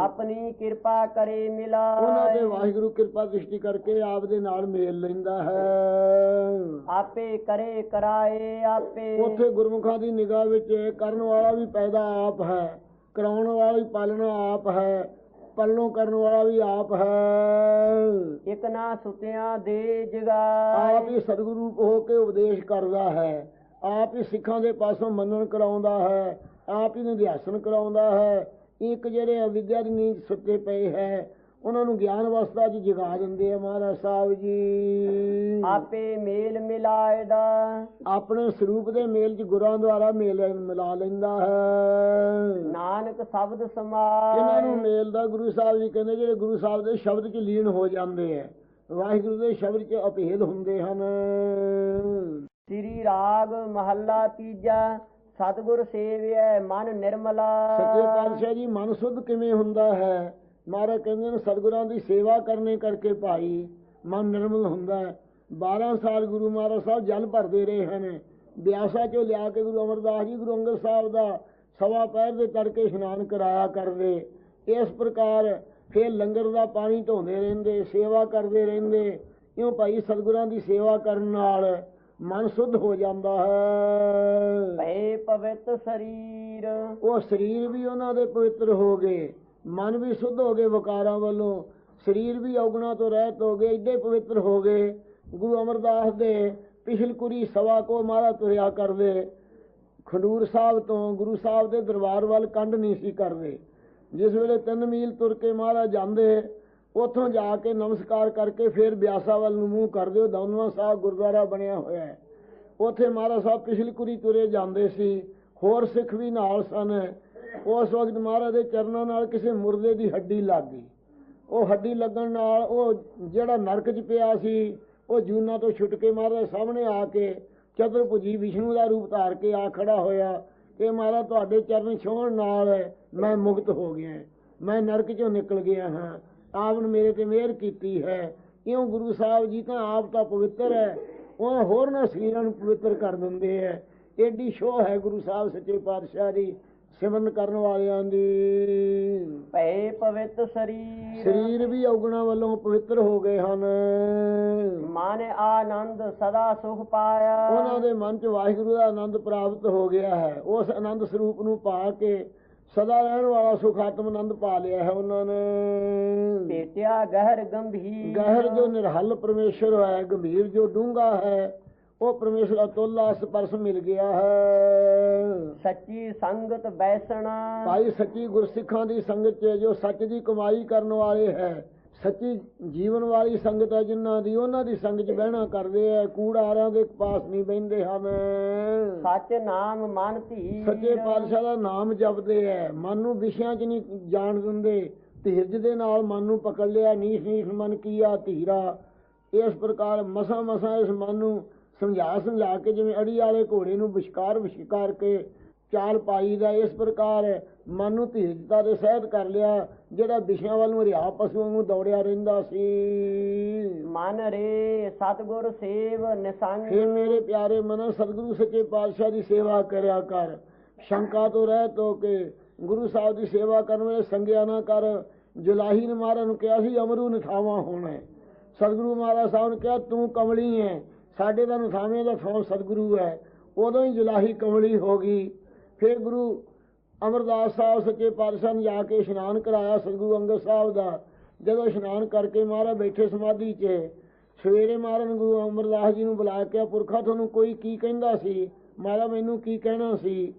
ਆਪਣੀ ਕਿਰਪਾ ਕਰੇ ਮਿਲਾ ਉਹਨਾਂ ਦੇ ਵਾਹਿਗੁਰੂ ਕਿਰਪਾ ਦ੍ਰਿਸ਼ਟੀ ਕਰਕੇ ਆਪ ਦੇ ਨਾਲ ਮੇਲ ਲੈਂਦਾ ਹੈ। ਆਪੇ ਕਰੇ ਕਰਾਏ ਆਪੇ। ਉੱਥੇ ਗੁਰਮੁਖਾਂ ਦੀ ਨਿਗਾਹ ਵਿੱਚ ਕਰਨ ਵਾਲਾ ਵੀ ਪੈਦਾ ਆਪ ਹੈ। ਕਰਾਉਣ ਵਾਲਾ ਵੀ ਪਾਲਣਾ ਆਪ ਹੈ ਪੱਲੋਂ ਕਰਨ ਵਾਲਾ ਵੀ ਆਪ ਹੈ। ਇਕ ਨਾ ਸੁਤਿਆਂ ਦੇ ਆਪ ਜਗਾਏ ਹੀ ਸਤਿਗੁਰੂ ਹੋ ਕੇ ਉਪਦੇਸ਼ ਕਰਦਾ ਹੈ। ਆਪ ਹੀ ਸਿੱਖਾਂ ਦੇ ਪਾਸੋਂ ਮੰਨਣ ਕਰਾਉਂਦਾ ਹੈ। ਆਪ ਹੀ ਨਿਧਿਆਸਨ ਕਰਾਉਂਦਾ ਹੈ। ਇੱਕ ਜਿਹੜੇ ਅਵਿਦਿਆ ਦੀ ਨੀਂਦ ਸੁੱਤੇ ਪਏ ਹੈ ਉਹਨਾਂ ਨੂੰ ਗਿਆਨ ਅਵਸਥਾ 'ਚ ਜਗਾ ਦਿੰਦੇ ਆ ਮਹਾਰਾਜ ਸਾਹਿਬ ਜੀ। ਆਪੇ ਮੇਲ ਮਿਲਾਇਦਾ ਆਪਣੇ ਸਰੂਪ ਦੇ ਮੇਲ 'ਚ ਗੁਰਾਂ ਦੁਆਰਾ ਮੇਲ ਮਿਲਾ ਲੈਂਦਾ ਹੈ। ਨਾਨਕ ਸ਼ਬਦ ਜਿਨ੍ਹਾਂ ਨੂੰ ਸਮਾਏ ਮੇਲ ਦਾ ਗੁਰੂ ਸਾਹਿਬ ਜੀ ਕਹਿੰਦੇ ਜਿਹੜੇ ਗੁਰੂ ਸਾਹਿਬ ਦੇ ਸ਼ਬਦ 'ਚ ਲੀਨ ਹੋ ਜਾਂਦੇ ਆ ਵਾਹਿਗੁਰੂ ਦੇ ਸ਼ਬਦ 'ਚ ਅਪੇਲ ਹੁੰਦੇ ਹਨ। ਸ੍ਰੀ ਰਾਗ ਮਹੱਲਾ ਤੀਜਾ ਸਤਿਗੁਰ ਸੇਵਿਐ ਮਨ ਨਿਰਮਲਾ। ਸੱਚੇ ਪਾਤਸ਼ਾਹ ਜੀ ਮਨ ਸੁੱਧ ਕਿਵੇਂ ਹੁੰਦਾ ਹੈ? ਮਹਾਰਾਜ ਕਹਿੰਦੇ ਨੇ ਸਤਿਗੁਰਾਂ ਦੀ ਸੇਵਾ ਕਰਨੇ ਕਰਕੇ ਭਾਈ ਮਨ ਨਿਰਮਲ ਹੁੰਦਾ ਹੈ। 12 ਸਾਲ ਗੁਰੂ ਮਹਾਰਾਜ ਸਾਹਿਬ ਜਲ ਭਰਦੇ ਰਹੇ ਹਨ। ਬਿਆਸਾ ਚੋਂ ਲਿਆ ਕੇ ਗੁਰੂ ਅਮਰਦਾਸ ਜੀ ਗੁਰੂ ਅੰਗਦ ਸਾਹਿਬ ਦਾ ਸਵਾ ਪੈਰ ਦੇ ਤੜਕੇ ਇਸ਼ਨਾਨ ਕਰਾਇਆ ਕਰਦੇ। ਇਸ ਪ੍ਰਕਾਰ ਫਿਰ ਲੰਗਰ ਦਾ ਪਾਣੀ ਢੋਂਦੇ ਰਹਿੰਦੇ ਸੇਵਾ ਕਰਦੇ ਰਹਿੰਦੇ। ਇਉਂ ਭਾਈ ਸਤਿਗੁਰਾਂ ਦੀ ਸੇਵਾ ਕਰਨ ਨਾਲ ਮਨ ਸੁੱਧ ਹੋ ਜਾਂਦਾ ਹੈ। ਭਏ ਪਵਿੱਤ ਸਰੀਰ। ਉਹ ਸਰੀਰ ਵੀ ਉਹਨਾਂ ਦੇ ਪਵਿੱਤਰ ਹੋ ਗਏ। ਮਨ ਵੀ ਸੁੱਧ ਹੋ ਗਏ ਵਿਕਾਰਾਂ ਵੱਲੋਂ, ਸਰੀਰ ਵੀ ਔਗਣਾ ਤੋਂ ਰਹਿਤ ਹੋ ਗਏ ਇੱਡੇ ਪਵਿੱਤਰ ਹੋ ਗਏ। ਗੁਰੂ ਅਮਰਦਾਸ ਦੇ ਪਿਛਲਕੁਰੀ ਸਵਾ ਕੋ ਮਾਰਾ ਤੁਰਿਆ ਕਰਦੇ। ਖਡੂਰ ਸਾਹਿਬ ਤੋਂ ਗੁਰੂ ਸਾਹਿਬ ਦੇ ਦਰਬਾਰ ਵੱਲ ਕੰਢ ਨਹੀਂ ਸੀ ਕਰਦੇ। ਜਿਸ ਵੇਲੇ 3 ਮੀਲ ਤੁਰ ਕੇ ਮਹਾਰਾਜ ਜਾਂਦੇ, ਉੱਥੋਂ ਜਾ ਕੇ ਨਮਸਕਾਰ ਕਰਕੇ ਫਿਰ ਬਿਆਸਾ ਵੱਲ ਨੂੰ ਮੂੰਹ ਕਰਦੇ ਉਹ ਦੌਨਵਾ ਸਾਹਿਬ ਗੁਰਦੁਆਰਾ ਬਣਿਆ ਹੋਇਆ ਹੈ। ਉੱਥੇ ਮਹਾਰਾਜ ਸਾਹਿਬ ਪਿਛਲਕੁਰੀ ਤੁਰੇ ਜਾਂਦੇ ਸੀ। ਹੋਰ ਸਿੱਖ ਵੀ ਨਾਲ ਸਨ। ਉਸ ਵਕਤ ਮਹਾਰਾਜ ਦੇ ਚਰਨਾਂ ਨਾਲ ਕਿਸੇ ਮੁਰਦੇ ਦੀ ਹੱਡੀ ਲੱਗ ਗਈ। ਉਹ ਹੱਡੀ ਲੱਗਣ ਨਾਲ ਉਹ ਜਿਹੜਾ ਨਰਕ 'ਚ ਪਿਆ ਸੀ, ਉਹ ਜੂਨਾ ਤੋਂ ਛੁੱਟ ਕੇ ਮਹਾਰਾਜ ਸਾਹਮਣੇ ਆ ਕੇ ਚਤੁਰਭੁਜੀ ਵਿਸ਼ਨੂੰ ਦਾ ਰੂਪ ਧਾਰ ਕੇ ਆ ਖੜਾ ਹੋਇਆ ਕਿ ਮਹਾਰਾਜ ਤੁਹਾਡੇ ਚਰਨ ਛੋਹਣ ਨਾਲ ਮੈਂ ਮੁਕਤ ਹੋ ਗਿਆ। ਮੈਂ ਨਰਕ 'ਚੋਂ ਨਿਕਲ ਗਿਆ ਹਾਂ। ਆਪ ਨੇ ਮੇਰੇ ਤੇ ਮਿਹਰ ਕੀਤੀ ਹੈ। ਕਿਉਂ ਗੁਰੂ ਸਾਹਿਬ ਜੀ ਤਾਂ ਆਪ ਤਾਂ ਪਵਿੱਤਰ ਹੈ। ਉਹ ਹੋਰ ਨਾ ਸਰੀਰਾਂ ਨੂੰ ਪਵਿੱਤਰ ਕਰ ਦਿੰਦੇ ਹੈ। ਏਡੀ ਸ਼ੋਹ ਹੈ ਗੁਰੂ ਸਾਹਿਬ ਸੱਚੇ ਪਾਤਸ਼ਾਹ ਦੀ। ਸਿਮਰਨ ਕਰਨ ਵਾਲਿਆਂ ਦੀ। ਭਏ ਪਵਿੱਤ ਸਰੀਰ। ਸਰੀਰ ਵੀ ਔਗਣਾ ਵੱਲੋਂ ਪਵਿੱਤਰ ਹੋ ਗਏ ਹਨ। ਮਨ ਆਨੰਦ ਸਦਾ ਸੁਖ ਪਾਇਆ। ਉਹਨਾਂ ਦੇ ਮਨ 'ਚ ਵਾਹਿਗੁਰੂ ਦਾ ਆਨੰਦ ਪ੍ਰਾਪਤ ਹੋ ਗਿਆ ਹੈ। ਉਸ ਆਨੰਦ ਸਰੂਪ ਨੂੰ ਪਾ ਕੇ ਸਦਾ ਰਹਿਣ ਵਾਲਾ ਸੁਖ ਆਤਮ ਆਨੰਦ ਪਾ ਲਿਆ ਹੈ ਉਹਨਾਂ ਨੇ। ਭੇਟਿਆ ਗਹਿਰ ਗੰਭੀਰ। ਗਹਿਰ ਜੋ ਨਿਰਹਲ ਪਰਮੇਸ਼ਰ ਹੈ ਗੰਭੀਰ ਜੋ ਡੂੰਘਾ ਹੈ ਉਹ ਪਰਮੇਸ਼ਰ ਅਤੁੱਲਾ ਸਪਰਸ਼ ਮਿਲ ਗਿਆ ਹੈ। ਸੱਚੀ ਸੰਗਤ ਬੈਸਣਾ। ਭਾਈ ਸੱਚੀ ਗੁਰਸਿੱਖਾਂ ਦੀ ਸੰਗਤ 'ਚ ਜੋ ਸੱਚ ਦੀ ਕਮਾਈ ਕਰਨ ਵਾਲੇ ਹੈ ਸੱਚੀ ਜੀਵਨ ਵਾਲੀ ਸੰਗਤ ਹੈ ਜਿਨ੍ਹਾਂ ਦੀ ਉਹਨਾਂ ਦੀ ਸੰਗਤ 'ਚ ਬਹਿਣਾ ਕਰਦੇ ਆ ਕੂੜਾਰਾਂ ਦੇ ਪਾਸ ਨਹੀਂ ਬਹਿੰਦੇ ਹਨ ਸੱਚ ਨਾਮ ਮਨ ਧੀ ਸੱਚੇ ਪਾਤਸ਼ਾਹ ਦਾ ਨਾਮ ਜਪਦੇ ਐ ਮਨ ਨੂੰ ਵਿਸ਼ਿਆਂ 'ਚ ਨਹੀਂ ਜਾਣ ਦਿੰਦੇ ਧੀਰਜ ਦੇ ਨਾਲ ਮਨ ਨੂੰ ਪਕੜ ਲਿਆ ਨੀਸ ਨੀਸ ਮਨ ਕੀਆ ਧੀਰਾ। ਇਸ ਪ੍ਰਕਾਰ ਮਸਾ ਮਸਾ ਇਸ ਮਨ ਨੂੰ ਸਮਝਾ ਸਮਝਾ ਕੇ ਜਿਵੇਂ ਅੜੀ ਵਾਲੇ ਘੋੜੇ ਨੂੰ ਵਿਸ਼ਕਾਰ ਵਿਸ਼ਕਾਰ ਕੇ ਚਾਲ ਪਾਈ ਦਾ ਇਸ ਪ੍ਰਕਾਰ ਮਨ ਨੂੰ ਧੀਰਜਤਾ ਦੇ ਸਹਿਤ ਕਰ ਲਿਆ ਜਿਹੜਾ ਵਿਸ਼ਿਆਂ ਵੱਲ ਨੂੰ ਰਿਆ ਪਸ਼ੂ ਨੂੰ ਦੌੜਿਆ ਰਹਿੰਦਾ ਸੀ। ਮਨ ਰੇ ਸਤਗੁਰ ਸੇਵ ਨਿਸੰਗ। हे ਮੇਰੇ ਪਿਆਰੇ ਮਨ ਸਤਿਗੁਰੂ ਸੱਚੇ ਪਾਤਸ਼ਾਹ ਦੀ ਸੇਵਾ ਕਰਿਆ ਕਰ। ਸ਼ੰਕਾ ਤੋਂ ਰਹਿਤ ਹੋ ਕੇ ਗੁਰੂ ਸਾਹਿਬ ਦੀ ਸੇਵਾ ਕਰਨ ਵੇਲੇ ਸੰਗਿਆ ਨਾ ਕਰ। ਜੁਲਾਹੀ ਨੇ ਮਹਾਰਾਜ ਨੂੰ ਕਿਹਾ ਸੀ ਅਮਰੂ ਨਥਾਵਾ ਹੋਣਾ ਹੈ। ਸਤਿਗੁਰੂ ਮਹਾਰਾਜ ਸਾਹਿਬ ਨੇ ਕਿਹਾ ਤੂੰ ਕਮਲੀ ਹੈ। ਸਾਡੇ ਦਾ ਨਥਾਵੇਂ ਦਾ ਥਾਂ ਸਤਿਗੁਰੂ ਹੈ, ਉਦੋਂ ਹੀ ਜੁਲਾਹੀ ਕਮਲੀ ਹੋ ਗਈ। ਫਿਰ ਗੁਰੂ ਅਮਰਦਾਸ ਸਾਹਿਬ, ਸੱਚੇ ਪਾਤਸ਼ਾਹ ਨੇ ਜਾ ਕੇ ਇਸ਼ਨਾਨ ਕਰਾਇਆ ਸਤਿਗੁਰੂ ਅੰਗਦ ਸਾਹਿਬ ਦਾ। ਜਦੋਂ ਇਸ਼ਨਾਨ ਕਰਕੇ ਮਹਾਰਾਜ ਬੈਠੇ ਸਮਾਧੀ 'ਚ, ਸਵੇਰੇ ਮਹਾਰਾਜ ਨੇ ਗੁਰੂ ਅਮਰਦਾਸ ਜੀ ਨੂੰ ਬੁਲਾ ਕੇ ਪੁਰਖਾ, ਤੁਹਾਨੂੰ ਕੋਈ ਕੀ ਕਹਿੰਦਾ ਸੀ? ਮਹਾਰਾਜ, ਮੈਨੂੰ ਕੀ ਕਹਿਣਾ ਸੀ?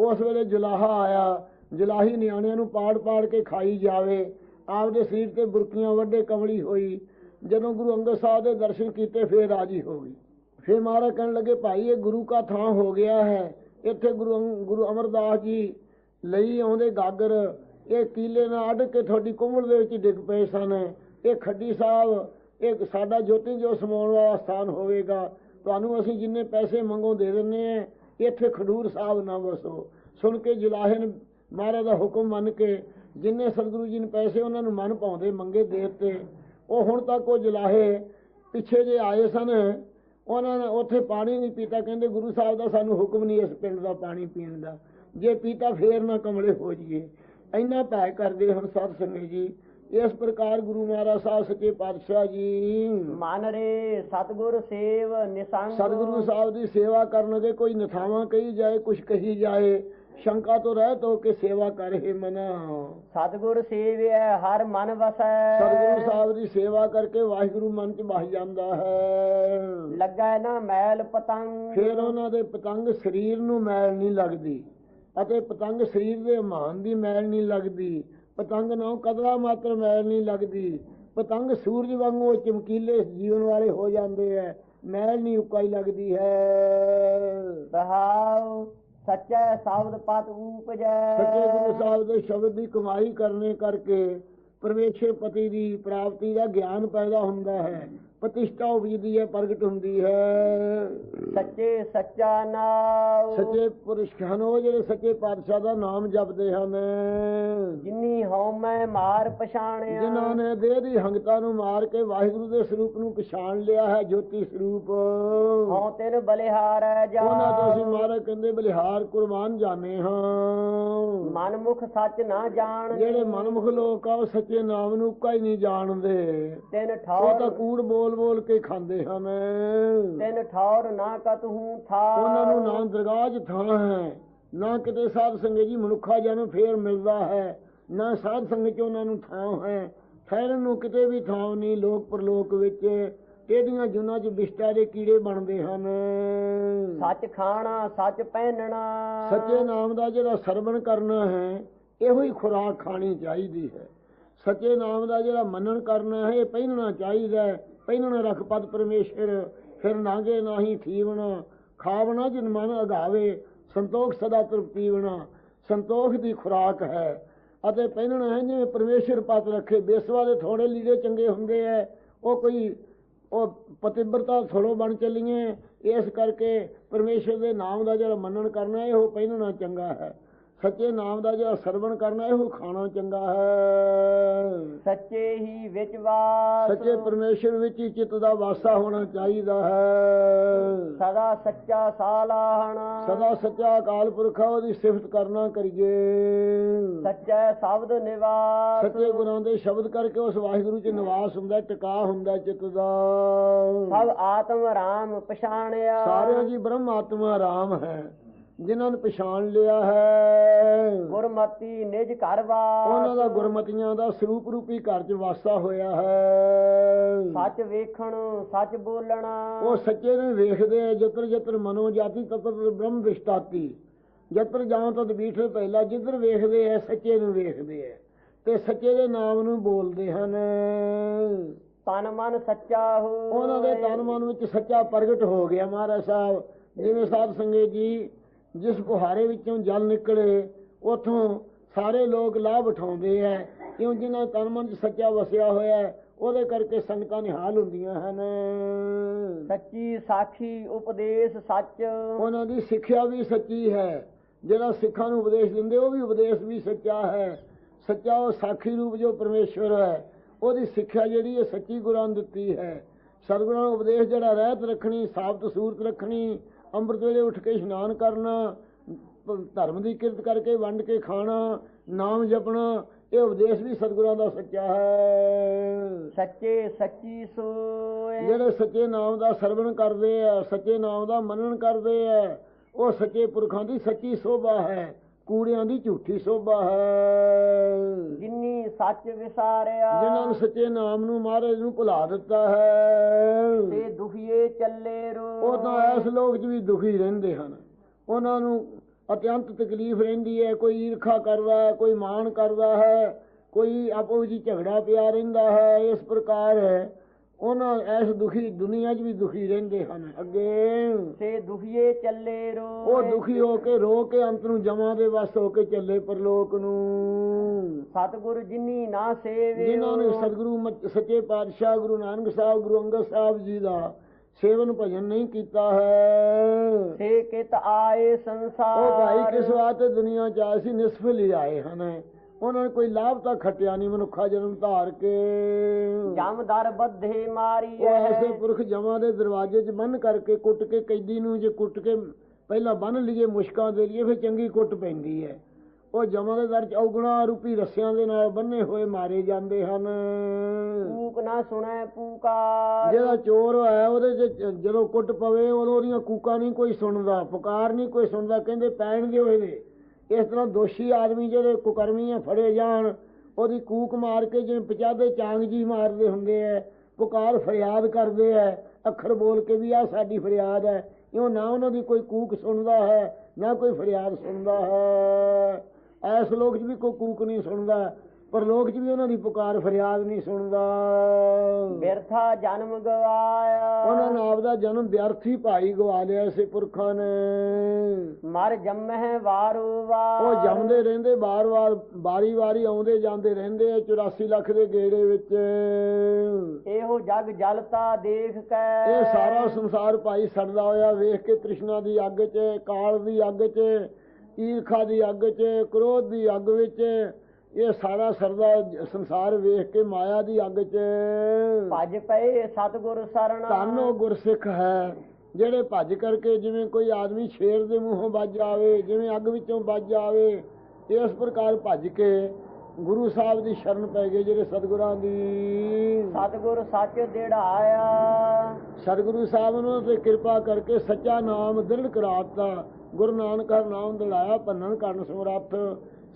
ਉਸ ਵੇਲੇ ਜੁਲਾਹਾ ਆਇਆ। ਜੁਲਾਹੀ ਨਿਆਣਿਆਂ ਨੂੰ ਪਾੜ ਪਾੜ ਕੇ ਖਾਈ ਜਾਵੇ। ਆਪਦੇ ਸਰੀਰ ਤੇ ਬੁਰਕੀਆਂ ਵੱਡੇ ਕਮਲੀ ਹੋਈ। ਜਦੋਂ ਗੁਰੂ ਅੰਗਦ ਸਾਹਿਬ ਦੇ ਦਰਸ਼ਨ ਕੀਤੇ, ਫੇਰ ਰਾਜੀ ਹੋ ਗਈ। ਫਿਰ ਮਹਾਰਾਜ ਕਹਿਣ ਲੱਗੇ, ਭਾਈ, ਇਹ ਗੁਰੂ ਕਾ ਥਾਂ ਹੋ ਗਿਆ ਹੈ। ਇੱਥੇ ਗੁਰੂ ਅੰਗ- ਗੁਰੂ ਅਮਰਦਾਸ ਜੀ ਲਈ ਆਉਂਦੇ ਗਾਗਰ, ਇਹ ਕੀਲੇ ਨਾਲ ਅੱਡ ਕੇ ਤੁਹਾਡੀ ਕੁੰਮਲ ਦੇ ਵਿੱਚ ਡਿੱਗ ਪਏ ਸਨ। ਇਹ ਖੱਡੀ ਸਾਹਿਬ, ਇਹ ਸਾਡਾ ਜੋਤੀ ਜੋ ਸਮਾਉਣ ਵਾਲਾ ਸਥਾਨ ਹੋਵੇਗਾ। ਤੁਹਾਨੂੰ ਅਸੀਂ ਜਿੰਨੇ ਪੈਸੇ ਮੰਗੋ ਦੇ ਦਿੰਨੇ ਆ ਇੱਥੇ ਖਡੂਰ ਸਾਹਿਬ ਨਾ ਵਸੋ। ਸੁਣ ਕੇ ਜੁਲਾਹੇ ਨੇ ਮਹਾਰਾਜ ਦਾ ਹੁਕਮ ਮੰਨ ਕੇ, ਜਿੰਨੇ ਸਤਿਗੁਰੂ ਜੀ ਨੇ ਪੈਸੇ ਉਹਨਾਂ ਨੂੰ ਮਨ ਪਾਉਂਦੇ ਮੰਗੇ ਦੇ ਦਿੱਤੇ। ਉਹ ਹੁਣ ਤੱਕ ਉਹ ਜੁਲਾਹੇ ਪਿੱਛੇ ਜੇ ਆਏ ਸਨ ਉਹਨਾਂ ਨੇ ਉੱਥੇ ਪਾਣੀ ਨਹੀਂ ਪੀਤਾ। ਕਹਿੰਦੇ ਗੁਰੂ ਸਾਹਿਬ ਦਾ ਸਾਨੂੰ ਹੁਕਮ ਨਹੀਂ ਇਸ ਪਿੰਡ ਦਾ ਪਾਣੀ ਪੀਣ ਦਾ। ਜੇ ਪੀਤਾ ਫੇਰ ਨਾ ਕਮਲੇ ਹੋ ਜਾਈਏ। ਇੰਨਾ ਭੈ ਕਰਦੇ ਹਨ ਸਾਧ ਸੰਗਤ ਜੀ। ਇਸ ਪ੍ਰਕਾਰ ਗੁਰੂ ਮਹਾਰਾਜ ਸਾਹਿਬ ਸੱਚੇ ਪਾਤਸ਼ਾਹ ਜੀ। ਮਨ ਰੇ ਸਤਗੁਰ ਸੇਵ ਨਿਸੰਗ। ਸਤਿਗੁਰੂ ਸਾਹਿਬ ਦੀ ਸੇਵਾ ਕਰਨ ਦੇ ਕੋਈ ਨਥਾਵਾਂ ਕਹੀ ਜਾਏ ਕੁਛ ਕਹੀ ਜਾਏ। ਸ਼ੰਕਾ ਤੋਂ ਰਹਿਤ ਹੋ ਕੇ ਸੇਵਾ ਕਰੇ ਮਨਾ। ਸਤਗੁਰ ਸੇਵਿਆ ਹਰ ਮਨ ਵਸੈ। ਸਤਿਗੁਰੂ ਸਾਹਿਬ ਦੀ ਸੇਵਾ ਕਰਕੇ ਵਾਹਿਗੁਰੂ ਮਨ ਚ ਵਸ ਜਾਂਦਾ ਹੈ। ਲੱਗਾ ਨਾ ਮੈਲ ਪਤੰਗ। ਫਿਰ ਉਹਨਾਂ ਦੇ ਪਤੰਗ ਸਰੀਰ ਨੂੰ ਮੈਲ ਨਹੀਂ ਲੱਗਦੀ ਅਤੇ ਪਤੰਗ ਸਰੀਰ ਦੇ ਮਾਨ ਦੀ ਮੈਲ ਨਹੀਂ ਲੱਗਦੀ। ਪਤੰਗ ਨੂੰ ਕਦਰਾ ਮਾਤਰ ਮੈਲ ਨਹੀਂ ਲੱਗਦੀ। ਪਤੰਗ ਸੂਰਜ ਵਾਂਗੂ ਚਮਕੀਲੇ ਜੀਵਨ ਵਾਲੇ ਹੋ ਜਾਂਦੇ ਐ। ਮੈਲ ਨਹੀਂ ਉਕਾਈ ਲੱਗਦੀ ਹੈ। ਰਹਾਉ। ਸੱਚਾ ਸ਼ਬਦ ਪਤ ਊਪਜੈ ਸੱਚੇ ਗੁਰੂ ਸਾਹਿਬ ਦੇ ਸ਼ਬਦ ਦੀ ਕਮਾਈ ਕਰਨੇ ਕਰਕੇ ਪਰਮੇਸ਼ਰ ਪਤੀ ਦੀ ਪ੍ਰਾਪਤੀ ਦਾ ਗਿਆਨ ਪੈਦਾ ਹੁੰਦਾ ਹੈ। ਪ੍ਰਤਿਸ਼ਠਾ ਉਪਜਦੀ ਹੈ ਪ੍ਰਗਟ ਹੁੰਦੀ ਹੈ ਸੱਚੇ ਸੱਚਾ ਨਾਉ ਸੱਚੇ ਪੁਰਸ਼ ਹਨ ਉਹ ਜਿਹੜੇ ਸੱਚੇ ਪਾਤਸ਼ਾਹ ਦਾ ਨਾਮ ਜਪਦੇ ਹਨ ਜਿਨੀ ਹਉਮੈ ਮਾਰ ਪਛਾਣਿਆ ਜਿਨ੍ਹਾਂ ਨੇ ਦੇਹ ਦੀ ਹੰਗਤਾ ਨੂੰ ਮਾਰ ਕੇ ਵਾਹਿਗੁਰੂ ਦੇ ਸਰੂਪ ਨੂੰ ਪਛਾਣ ਲਿਆ ਹੈ ਜੋਤੀ ਸਰੂਪ ਹਉ ਤਿਨ ਬਲਿਹਾਰੈ ਜਾ ਉਹਨਾਂ ਤੋਂ ਅਸੀਂ ਮਹਾਰਾਜ ਕਹਿੰਦੇ ਬਲਿਹਾਰ ਕੁਰਬਾਨ ਜਾਣੇ ਹਾਂ ਮਨ ਮੁਖ ਸੱਚ ਨਾ ਜਾਣ ਜਿਹੜੇ ਮਨਮੁਖ ਲੋਕ ਆ ਉਹ ਸੱਚੇ ਨਾਮ ਨੂੰ ਉੱਕਾ ਹੀ ਨਹੀਂ ਜਾਣਦੇ ਤਿਨ ਉਹ ਤਾਂ ਕੂੜ ਬੋਲ ਬੋਲ ਕੇ ਖਾਂਦੇ ਹਨ ਤਿਨ ਠੌਰ ਨਾ ਕਤਹੂ ਥਾ ਉਹਨਾਂ ਨੂੰ ਨਾ ਦਰਗਾਹ 'ਚ ਥਾਂ ਹੈ ਨਾ ਕਿਤੇ ਸਾਧ ਸੰਗਤ ਜੀ ਮਨੁੱਖਾ ਜਨ ਫੇਰ ਮਿਲਦਾ ਹੈ ਨਾ ਸਾਧ ਸੰਗਤ 'ਚ ਉਹਨਾਂ ਨੂੰ ਥਾਂ ਹੈ। ਠਹਿਰਨ ਨੂੰ ਕਿਤੇ ਵੀ ਥਾਂ ਨਹੀਂ ਲੋਕ ਪਰਲੋਕ ਵਿੱਚ ਟੇਡੀਆਂ ਜੁਨਾਂ 'ਚ ਬਿਸ਼ਟਾ ਦੇ ਕੀੜੇ ਬਣਦੇ ਹਨ। ਸੱਚ ਖਾਣਾ ਸੱਚ ਪਹਿਨਣਾ। ਸੱਚੇ ਨਾਮ ਦਾ ਜਿਹੜਾ ਸਰਵਣ ਕਰਨਾ ਹੈ ਇਹੋ ਹੀ ਖੁਰਾਕ ਖਾਣੀ ਚਾਹੀਦੀ ਹੈ। ਸੱਚੇ ਨਾਮ ਦਾ ਜਿਹੜਾ ਮੰਨਣ ਕਰਨਾ ਹੈ ਇਹ ਪਹਿਨਣਾ ਚਾਹੀਦਾ ਹੈ। ਪਹਿਨਣਾ ਰਖ ਪਦ ਪਰਮੇਸ਼ਰ, ਫਿਰ ਨਾਗੇ ਨਾਹੀ ਥੀਵਣਾ, ਖਾਵਣਾ ਜਿਨ ਮਨ ਅਗਾਵੇ, ਸੰਤੋਖ ਸਦਾ ਤ੍ਰਿਪਤੀਵਣਾ ਸੰਤੋਖ ਦੀ ਖੁਰਾਕ ਹੈ। ਅਤੇ ਪਹਿਨਣਾ ਹੈ ਜਿਵੇਂ ਪਰਮੇਸ਼ਰ ਪਤ ਰੱਖੇ, ਬੇਸਵਾ ਦੇ ਥੋੜੇ ਲੀੜੇ ਚੰਗੇ ਹੁੰਦੇ ਐ, ਉਹ ਕੋਈ, ਉਹ ਪਤਿਬਰਤਾ ਥੋੜੋ ਬਣ ਚੱਲੀਏ, ਇਸ ਕਰਕੇ ਪਰਮੇਸ਼ਰ ਦੇ ਨਾਮ ਦਾ ਜਿਹੜਾ ਮੰਨਣ ਕਰਨਾ ਹੈ ਉਹ ਪਹਿਨਣਾ ਚੰਗਾ ਹੈ। ਸੱਚੇ ਨਾਮ ਦਾ ਜਿਹੜਾ ਸਰਵਣ ਕਰਨਾ ਹੈ ਉਹ ਖਾਣਾ ਚੰਗਾ ਹੈ। ਸੱਚੇ ਹੀ ਵਿੱਚ ਵਾਸ। ਸੱਚੇ ਪਰਮੇਸ਼ਰ ਵਿੱਚ ਹੀ ਚਿੱਤ ਦਾ ਵਾਸਾ ਹੋਣਾ ਚਾਹੀਦਾ ਹੈ। ਸਦਾ ਸੱਚਾ ਸਾਲਾਹਣਾ ਸਦਾ ਸੱਚਾ ਅਕਾਲ ਪੁਰਖਾ ਉਹਦੀ ਸਿਫਤ ਕਰਨਾ ਕਰੀਏ। ਸੱਚਾ ਸ਼ਬਦ ਨਿਵਾਸ। ਸੱਚੇ ਗੁਰਾਂ ਦੇ ਸ਼ਬਦ ਕਰਕੇ ਉਸ ਵਾਹਿਗੁਰੂ ਚ ਨਿਵਾਸ ਹੁੰਦਾ ਟਿਕਾ ਹੁੰਦਾ ਚਿੱਤ ਦਾ। ਸਭ ਆਤਮ ਰਾਮ ਪਛਾਣਿਆ। ਸਾਰਿਆਂ ਦੀ ਬ੍ਰਹਮ ਆਤਮਾ ਰਾਮ ਹੈ। ਜਿਨ੍ਹਾਂ ਨੂੰ ਪਛਾਣ ਲਿਆ ਹੈ। ਗੁਰਮਤੀ ਨਿਜ ਘਰ ਵਾਸ ਉਹਨਾਂ ਦਾ ਗੁਰਮਤੀਆਂ ਦਾ ਸਰੂਪ ਰੂਪੀ ਘਰ 'ਚ ਵਾਸਾ ਹੋਇਆ ਹੈ। ਸੱਚ ਵੇਖਣ ਸੱਚ ਬੋਲਣਾ। ਉਹ ਸੱਚੇ ਨੂੰ ਵੇਖਦੇ ਆ ਜਤਰ ਜਤਰ ਮਨੋ ਜਾਤੀ ਤਤਰ ਬ੍ਰਹਮ ਵਿਸ਼ਟਾਤੀ ਜਤਰ ਜਾਉ ਤਦ ਬੀਠ ਪਹਿਲਾ ਜਿੱਧਰ ਵੇਖਦੇ ਆ ਸੱਚੇ ਨੂੰ ਵੇਖਦੇ ਆ ਤੇ ਸੱਚੇ ਦੇ ਨਾਮ ਨੂੰ ਬੋਲਦੇ ਹਨ। ਤਨ ਮਨ ਸੱਚਾ ਹੋ। ਉਹਨਾਂ ਦੇ ਤਨ ਮਨ ਵਿੱਚ ਸੱਚਾ ਪ੍ਰਗਟ ਹੋ ਗਿਆ ਮਹਾਰਾਜ ਸਾਹਿਬ। ਜਿਵੇਂ ਸਾਧ ਸੰਗਤ ਜੀ ਜਿਸ ਬੁਹਾਰੇ ਵਿੱਚੋਂ ਜਲ ਨਿਕਲੇ ਉਥੋਂ ਸਾਰੇ ਲੋਕ ਲਾਭ ਉਠਾਉਂਦੇ ਆ ਕਿਉਂ ਜਿਨ੍ਹਾਂ ਤਨ ਮਨ 'ਚ ਸੱਚਾ ਵਸਿਆ ਹੋਇਆ ਹੈ, ਉਹਦੇ ਕਰਕੇ ਸੰਗਤਾਂ ਨਿਹਾਲ ਹੁੰਦੀਆਂ ਹਨ। ਸੱਚੀ ਸਾਖੀ ਉਪਦੇਸ਼ ਸੱਚ। ਉਹਨਾਂ ਦੀ ਸਿੱਖਿਆ ਵੀ ਸੱਚੀ ਹੈ। ਜਿਹੜਾ ਸਿੱਖਾਂ ਨੂੰ ਉਪਦੇਸ਼ ਦਿੰਦੇ ਉਹ ਵੀ ਉਪਦੇਸ਼ ਵੀ ਸੱਚਾ ਹੈ। ਸੱਚਾ ਉਹ ਸਾਖੀ ਰੂਪ ਜੋ ਪਰਮੇਸ਼ਵਰ ਹੈ ਉਹਦੀ ਸਿੱਖਿਆ ਜਿਹੜੀ ਹੈ ਸੱਚੀ ਗੁਰਾਂ ਨੇ ਦਿੱਤੀ ਹੈ। ਸਤਿਗੁਰਾਂ ਉਪਦੇਸ਼ ਜਿਹੜਾ ਰਹਿਤ ਰੱਖਣੀ ਸਾਬਤ ਸੂਰਤ ਰੱਖਣੀ ਅੰਮ੍ਰਿਤ ਵੇਲੇ ਉੱਠ ਕੇ ਇਸ਼ਨਾਨ ਕਰਨਾ ਧਰਮ ਦੀ ਕਿਰਤ ਕਰਕੇ ਵੰਡ ਕੇ ਖਾਣਾ ਨਾਮ ਜਪਣਾ ਇਹ ਉਪਦੇਸ਼ ਵੀ ਸਤਿਗੁਰਾਂ ਦਾ ਸੱਚਾ ਹੈ। ਸੱਚੇ ਸੱਚੀ ਸੋਏ। ਜਿਹੜੇ ਸੱਚੇ ਨਾਮ ਦਾ ਸਰਵਣ ਕਰਦੇ ਆ ਸੱਚੇ ਨਾਮ ਦਾ ਮੰਨਣ ਕਰਦੇ ਆ ਉਹ ਸੱਚੇ ਪੁਰਖਾਂ ਦੀ ਸੱਚੀ ਸੋਭਾ ਹੈ। ਕੂੜਿਆਂ ਦੀ ਝੂਠੀ ਸੋਭਾ ਹੈ। ਜਿਨੀ ਸੱਚ ਵਿਸਾਰਿਆ ਜਿਨ੍ਹਾਂ ਨੂੰ ਸੱਚੇ ਨਾਮ ਨੂੰ ਮਹਾਰਾਜ ਨੂੰ ਭੁਲਾ ਦਿੱਤਾ ਹੈ। ਤੇ ਦੁਖੀਏ ਚੱਲੇ ਰੋ। ਉਹ ਤਾਂ ਇਸ ਲੋਕ 'ਚ ਵੀ ਦੁਖੀ ਰਹਿੰਦੇ ਹਨ। ਉਹਨਾਂ ਨੂੰ ਅਤਿਅੰਤ ਤਕਲੀਫ ਰਹਿੰਦੀ ਹੈ ਕੋਈ ਈਰਖਾ ਕਰਦਾ ਹੈ ਕੋਈ ਮਾਣ ਕਰਦਾ ਹੈ ਕੋਈ ਆਪੋ ਵਿੱਚ ਹੀ ਝਗੜਾ ਪਿਆ ਰਹਿੰਦਾ ਹੈ। ਇਸ ਪ੍ਰਕਾਰ ਉਹਨਾਂ ਇਸ ਦੁਖੀ ਦੁਨੀਆ 'ਚ ਵੀ ਦੁਖੀ ਰਹਿੰਦੇ ਹਨ। ਅੱਗੇ ਤੇ ਦੁਖੀਏ ਚੱਲੇ ਰੋ ਉਹ ਦੁਖੀ ਹੋ ਕੇ ਰੋ ਕੇ ਅੰਤ ਨੂੰ ਜਮਾਂ ਦੇ ਵਸ ਹੋ ਕੇ ਚੱਲੇ ਪਰਲੋਕ ਨੂੰ। ਸਤਿਗੁਰ ਜਿਨੀ ਨਾ ਸੇਵੇ ਜਿਨ੍ਹਾਂ ਨੇ ਸਤਿਗੁਰੂ ਸੱਚੇ ਪਾਤਸ਼ਾਹ ਗੁਰੂ ਨਾਨਕ ਸਾਹਿਬ ਗੁਰੂ ਅੰਗਦ ਸਾਹਿਬ ਜੀ ਦਾ ਸੇਵਨ ਭਜਨ ਨਹੀਂ ਕੀਤਾ ਹੈ। ਸੇ ਕਿਤ ਆਏ ਸੰਸਾਰ। ਉਹ ਭਾਈ ਕਿਸ ਵਾਸਤੇ ਦੁਨੀਆ ਚ ਆਏ ਸੀ? ਨਿਸਫਲ ਹੀ ਆਏ ਹਨ। ਉਹਨਾਂ ਨੇ ਕੋਈ ਲਾਭ ਤਾਂ ਖੱਟਿਆ ਨਹੀਂ ਮਨੁੱਖਾ ਜਨਮ ਧਾਰ ਕੇ। ਜਮਦਰ ਬੱਧੇ ਮਾਰੀ ਉਹ ਐਸੇ ਪੁਰਖ ਜਮਾਂ ਦੇ ਦਰਵਾਜ਼ੇ 'ਚ ਬੰਨ ਕਰਕੇ ਕੁੱਟ ਕੇ ਕੈਦੀ ਨੂੰ ਜੇ ਕੁੱਟ ਕੇ ਪਹਿਲਾਂ ਬੰਨ ਲਈਏ ਮੁਸ਼ਕਾਂ ਦੇ ਲਈਏ ਫਿਰ ਚੰਗੀ ਕੁੱਟ ਪੈਂਦੀ ਹੈ ਉਹ ਜਮਾਂ ਦੇ ਦਰ 'ਚ ਔਗਣਾ ਰੂਪੀ ਰੱਸਿਆਂ ਦੇ ਨਾਲ ਬੰਨੇ ਹੋਏ ਮਾਰੇ ਜਾਂਦੇ ਹਨ। ਕੂਕ ਨਾ ਸੁਣੈ ਪੂਕਾਰ ਜਿਹੜਾ ਚੋਰ ਹੋਇਆ ਉਹਦੇ 'ਚ ਜਦੋਂ ਕੁੱਟ ਪਵੇ ਉਦੋਂ ਉਹਦੀਆਂ ਕੂਕਾਂ ਨਹੀਂ ਕੋਈ ਸੁਣਦਾ ਪੁਕਾਰ ਨਹੀਂ ਕੋਈ ਸੁਣਦਾ ਕਹਿੰਦੇ ਪੈਣਗੇ ਉਹਦੇ ਇਸ ਤਰ੍ਹਾਂ ਦੋਸ਼ੀ ਆਦਮੀ ਜਿਹੜੇ ਕੁਕਰਮੀ ਆ ਫੜੇ ਜਾਣ, ਉਹਦੀ ਕੂਕ ਮਾਰ ਕੇ ਜਿਵੇਂ ਪਚਾਦੇ ਚਾਂਗ ਜੀ ਮਾਰਦੇ ਹੁੰਦੇ ਐ, ਪੁਕਾਰ ਫਰਿਆਦ ਕਰਦੇ ਐ, ਅੱਖਰ ਬੋਲ ਕੇ ਵੀ ਆ ਸਾਡੀ ਫਰਿਆਦ ਹੈ ਇਉਂ ਨਾ ਉਹਨਾਂ ਦੀ ਕੋਈ ਕੂਕ ਸੁਣਦਾ ਹੈ, ਨਾ ਕੋਈ ਫਰਿਆਦ ਸੁਣਦਾ ਹੈ। ਐਸ ਲੋਕ 'ਚ ਵੀ ਕੋਈ ਕੂਕ ਨਹੀਂ ਸੁਣਦਾ। ਪਰ ਲੋਕ 'ਚ ਵੀ ਉਹਨਾਂ ਦੀ ਪੁਕਾਰ ਫਰਿਆਦ ਨਹੀਂ ਸੁਣਦਾ। ਬਿਰਥਾ ਜਨਮ ਗਵਾਇਆ। ਉਹਨਾਂ ਨੇ ਆਪਦਾ ਜਨਮ ਵਿਅਰਥੀ ਭਾਈ ਗਵਾ ਲਿਆ ਇਸੇ ਪੁਰਖਾਂ ਨੇ। ਮਰ ਜੰਮਹਿ ਵਾਰੋ ਵਾਰ। ਉਹ ਜੰਮਦੇ ਰਹਿੰਦੇ ਬਾਰ-ਬਾਰ ਬਾਰੀ-ਬਾਰੀ ਆਉਂਦੇ ਜਾਂਦੇ ਰਹਿੰਦੇ ਆ 84 ਲੱਖ ਦੇ ਗੇੜੇ ਵਿੱਚ। ਇਹੋ ਜਗ ਜਲਤਾ ਦੇਖ ਕੇ ਇਹ ਸਾਰਾ ਸੰਸਾਰ ਭਾਈ ਸੜਦਾ ਹੋਇਆ ਵੇਖ ਕੇ ਤ੍ਰਿਸ਼ਨਾ ਦੀ ਅੱਗ 'ਚ ਕਾਲ ਦੀ ਅੱਗ 'ਚ ਈਰਖਾ ਦੀ ਅੱਗ 'ਚ ਕ੍ਰੋਧ ਦੀ ਅੱਗ ਵਿੱਚ ਇਹ ਸਾਰਾ ਸਰਦਾ ਸੰਸਾਰ ਵੇਖ ਕੇ ਮਾਇਆ ਦੀ ਅੱਗ 'ਚ। ਭਜ ਪਏ ਸਤਗੁਰ ਸਰਣ। ਉਹ ਗੁਰਸਿੱਖ ਹੈ ਜਿਹੜੇ ਭੱਜ ਕਰਕੇ ਜਿਵੇਂ ਕੋਈ ਆਦਮੀ ਸ਼ੇਰ ਦੇ ਮੂੰਹੋਂ ਵੱਜ ਆਵੇ ਜਿਵੇਂ ਅੱਗ ਵਿੱਚੋਂ ਵੱਜ ਆਵੇ ਇਸ ਪ੍ਰਕਾਰ ਭੱਜ ਕੇ ਗੁਰੂ ਸਾਹਿਬ ਦੀ ਸ਼ਰਨ ਪੈ ਗਏ ਜਿਹੜੇ ਸਤਿਗੁਰਾਂ ਦੀ। ਸਤਗੁਰ ਸੱਚ ਦਿੜਾਇਆ। ਸਤਿਗੁਰੂ ਸਾਹਿਬ ਨੂੰ ਤੇ ਕਿਰਪਾ ਕਰਕੇ ਸੱਚਾ ਨਾਮ ਦ੍ਰਿੜ ਕਰਾਤਾ ਗੁਰੂ ਨਾਨਕ ਹਰ ਨਾਮ ਦਿਲਾਇਆ ਭੰਨਣ ਕਰਨ ਸਮਰੱਥ।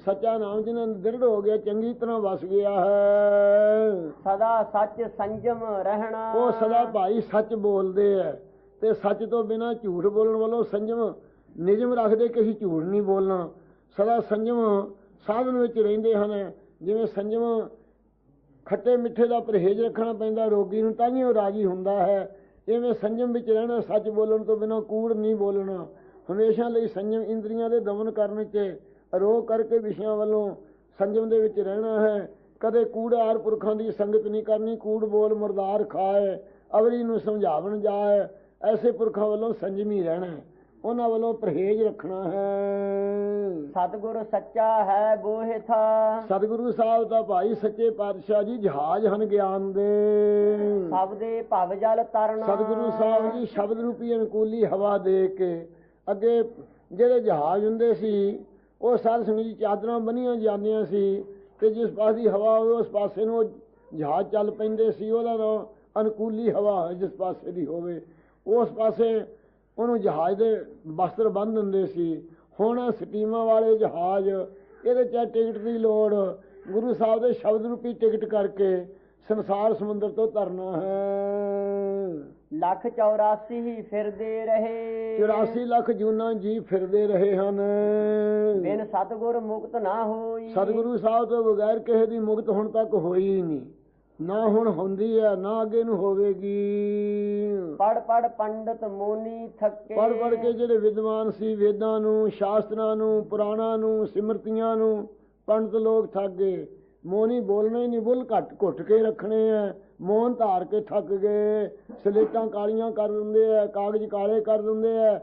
ਸੱਚਾ ਨਾਮ ਜਿਹਨਾਂ ਦ੍ਰਿੜ ਹੋ ਗਿਆ ਚੰਗੀ ਤਰ੍ਹਾਂ ਵਸ ਗਿਆ ਹੈ। ਸਦਾ ਸੱਚ ਸੰਜਮ ਰਹਿਣਾ। ਉਹ ਸਦਾ ਭਾਈ ਸੱਚ ਬੋਲਦੇ ਐ ਤੇ ਸੱਚ ਤੋਂ ਬਿਨਾ ਝੂਠ ਬੋਲਣ ਵੱਲੋਂ ਸੰਜਮ ਨਿਯਮ ਰੱਖਦੇ ਕਿ ਅਸੀਂ ਝੂਠ ਨਹੀਂ ਬੋਲਣਾ। ਸਦਾ ਸੰਜਮ ਸਾਧਨ ਵਿੱਚ ਰਹਿੰਦੇ ਹਨ। ਜਿਵੇਂ ਸੰਜਮ ਖੱਟੇ ਮਿੱਠੇ ਦਾ ਪਰਹੇਜ਼ ਰੱਖਣਾ ਪੈਂਦਾ ਰੋਗੀ ਨੂੰ ਤਾਂ ਹੀ ਉਹ ਰਾਜੀ ਹੁੰਦਾ ਹੈ। ਇਵੇਂ ਸੰਜਮ ਵਿੱਚ ਰਹਿਣਾ ਸੱਚ ਬੋਲਣ ਤੋਂ ਬਿਨਾ ਕੂੜ ਨਹੀਂ ਬੋਲਣਾ। ਹਮੇਸ਼ਾ ਲਈ ਸੰਜਮ ਇੰਦਰੀਆਂ ਦੇ ਦਮਨ ਕਰਨ 'ਚ ਰੋਗ ਕਰਕੇ ਵਿਸ਼ਿਆਂ ਵੱਲੋਂ ਸੰਜਮ ਦੇ ਵਿੱਚ ਰਹਿਣਾ ਹੈ। ਕਦੇ ਕੂੜਾਰ ਪੁਰਖਾਂ ਦੀ ਸੰਗਤ ਨਹੀਂ ਕਰਨੀ ਕੂੜ ਬੋਲ ਮਰਦਾਰ ਖਾਏ ਅਵਰੀ ਨੂੰ ਸਮਝਾਵਣ ਜਾਏ ਐਸੇ ਪੁਰਖਾਂ ਵੱਲੋਂ ਸੰਜਮੀ ਰਹਿਣਾ ਹੈ। ਉਹਨਾਂ ਵੱਲੋਂ ਪਰਹੇਜ਼ ਰੱਖਣਾ ਹੈ। ਸਤਗੁਰ ਸੱਚਾ ਹੈ ਬੋਹਿ ਥਾ। ਸਤਿਗੁਰੂ ਸਾਹਿਬ ਦਾ ਭਾਈ ਸੱਚੇ ਪਾਤਸ਼ਾਹ ਜੀ ਜਹਾਜ਼ ਹਨ ਗਿਆਨ ਦੇ। ਸਭ ਦੇ ਭਵ ਜਲ ਤਰਨਾ ਸਤਿਗੁਰੂ ਸਾਹਿਬ ਜੀ ਸ਼ਬਦ ਰੂਪੀ ਅਨੁਕੂਲੀ ਹਵਾ ਦੇ ਕੇ ਅੱਗੇ ਜਿਹੜੇ ਜਹਾਜ਼ ਹੁੰਦੇ ਸੀ ਉਹ ਸਾਧ ਸੰਗਤ ਜੀ ਚਾਦਰਾਂ ਬੰਨੀਆਂ ਜਾਂਦੀਆਂ ਸੀ ਕਿ ਜਿਸ ਪਾਸ ਦੀ ਹਵਾ ਹੋਵੇ, ਉਸ ਪਾਸੇ ਨੂੰ ਉਹ ਜਹਾਜ਼ ਚੱਲ ਪੈਂਦੇ ਸੀ, ਉਹਦਾ ਤਾਂ ਅਨੁਕੂਲੀ ਹਵਾ ਹੈ ਜਿਸ ਪਾਸੇ ਦੀ ਹੋਵੇ। ਉਸ ਪਾਸੇ ਉਹਨੂੰ ਜਹਾਜ਼ ਦੇ ਬਸਤਰ ਬੰਨ ਦਿੰਦੇ ਸੀ। ਹੁਣ ਸਟੀਮਾਂ ਵਾਲੇ ਜਹਾਜ਼, ਇਹਦੇ ਚ ਟਿਕਟ ਦੀ ਲੋੜ, ਗੁਰੂ ਸਾਹਿਬ ਦੇ ਸ਼ਬਦ ਰੂਪੀ ਟਿਕਟ ਕਰਕੇ ਸੰਸਾਰ ਸਮੁੰਦਰ ਤੋਂ ਤਰਨਾ ਹੈ। ਲੱਖ 84 ਹੀ ਫਿਰਦੇ ਰਹੇ। 84 ਲੱਖ ਜੂਨਾ ਜੀ ਫਿਰਦੇ ਰਹੇ ਹਨ। ਬਿਨ ਸਤਗੁਰ ਮੁਕਤ ਨਾ ਹੋਈ। ਸਤਿਗੁਰੂ ਸਾਹਿਬ ਤੋਂ ਬਗੈਰ ਕਿਸੇ ਦੀ ਮੁਕਤ ਹੁਣ ਤੱਕ ਹੋਈ ਹੀ ਨਹੀਂ। ਨਾ ਹੁਣ ਹੁੰਦੀ ਹੈ ਨਾ ਅੱਗੇ ਨੂੰ ਹੋਵੇਗੀ। ਪੜ ਪੜ ਪੰਡਤ ਮੋਨੀ ਥੱਕੇ। ਪੜ ਪੜ ਕੇ ਜਿਹੜੇ ਵਿਦਵਾਨ ਸੀ ਵੇਦਾਂ ਨੂੰ ਸ਼ਾਸਤਰਾਂ ਨੂੰ ਪੁਰਾਣਾਂ ਨੂੰ ਸਿਮਰਤੀਆਂ ਨੂੰ ਪੰਡਤ ਲੋਕ ਥੱਕ ਗਏ। ਮੋਨੀ ਬੋਲਣਾ ਹੀ ਨਹੀਂ ਬੁੱਲ ਘੱਟ ਘੁੱਟ ਕੇ ਰੱਖਣੇ ਆ। ਮੋਹਨ ਧਾਰ ਕੇ ਥੱਕ ਗਏ ਸਲੇਟਾਂ ਕਾਲੀਆਂ ਕਰ ਦਿੰਦੇ ਆ ਕਾਗਜ਼ ਕਾਲੇ ਕਰ ਦਿੰਦੇ ਆ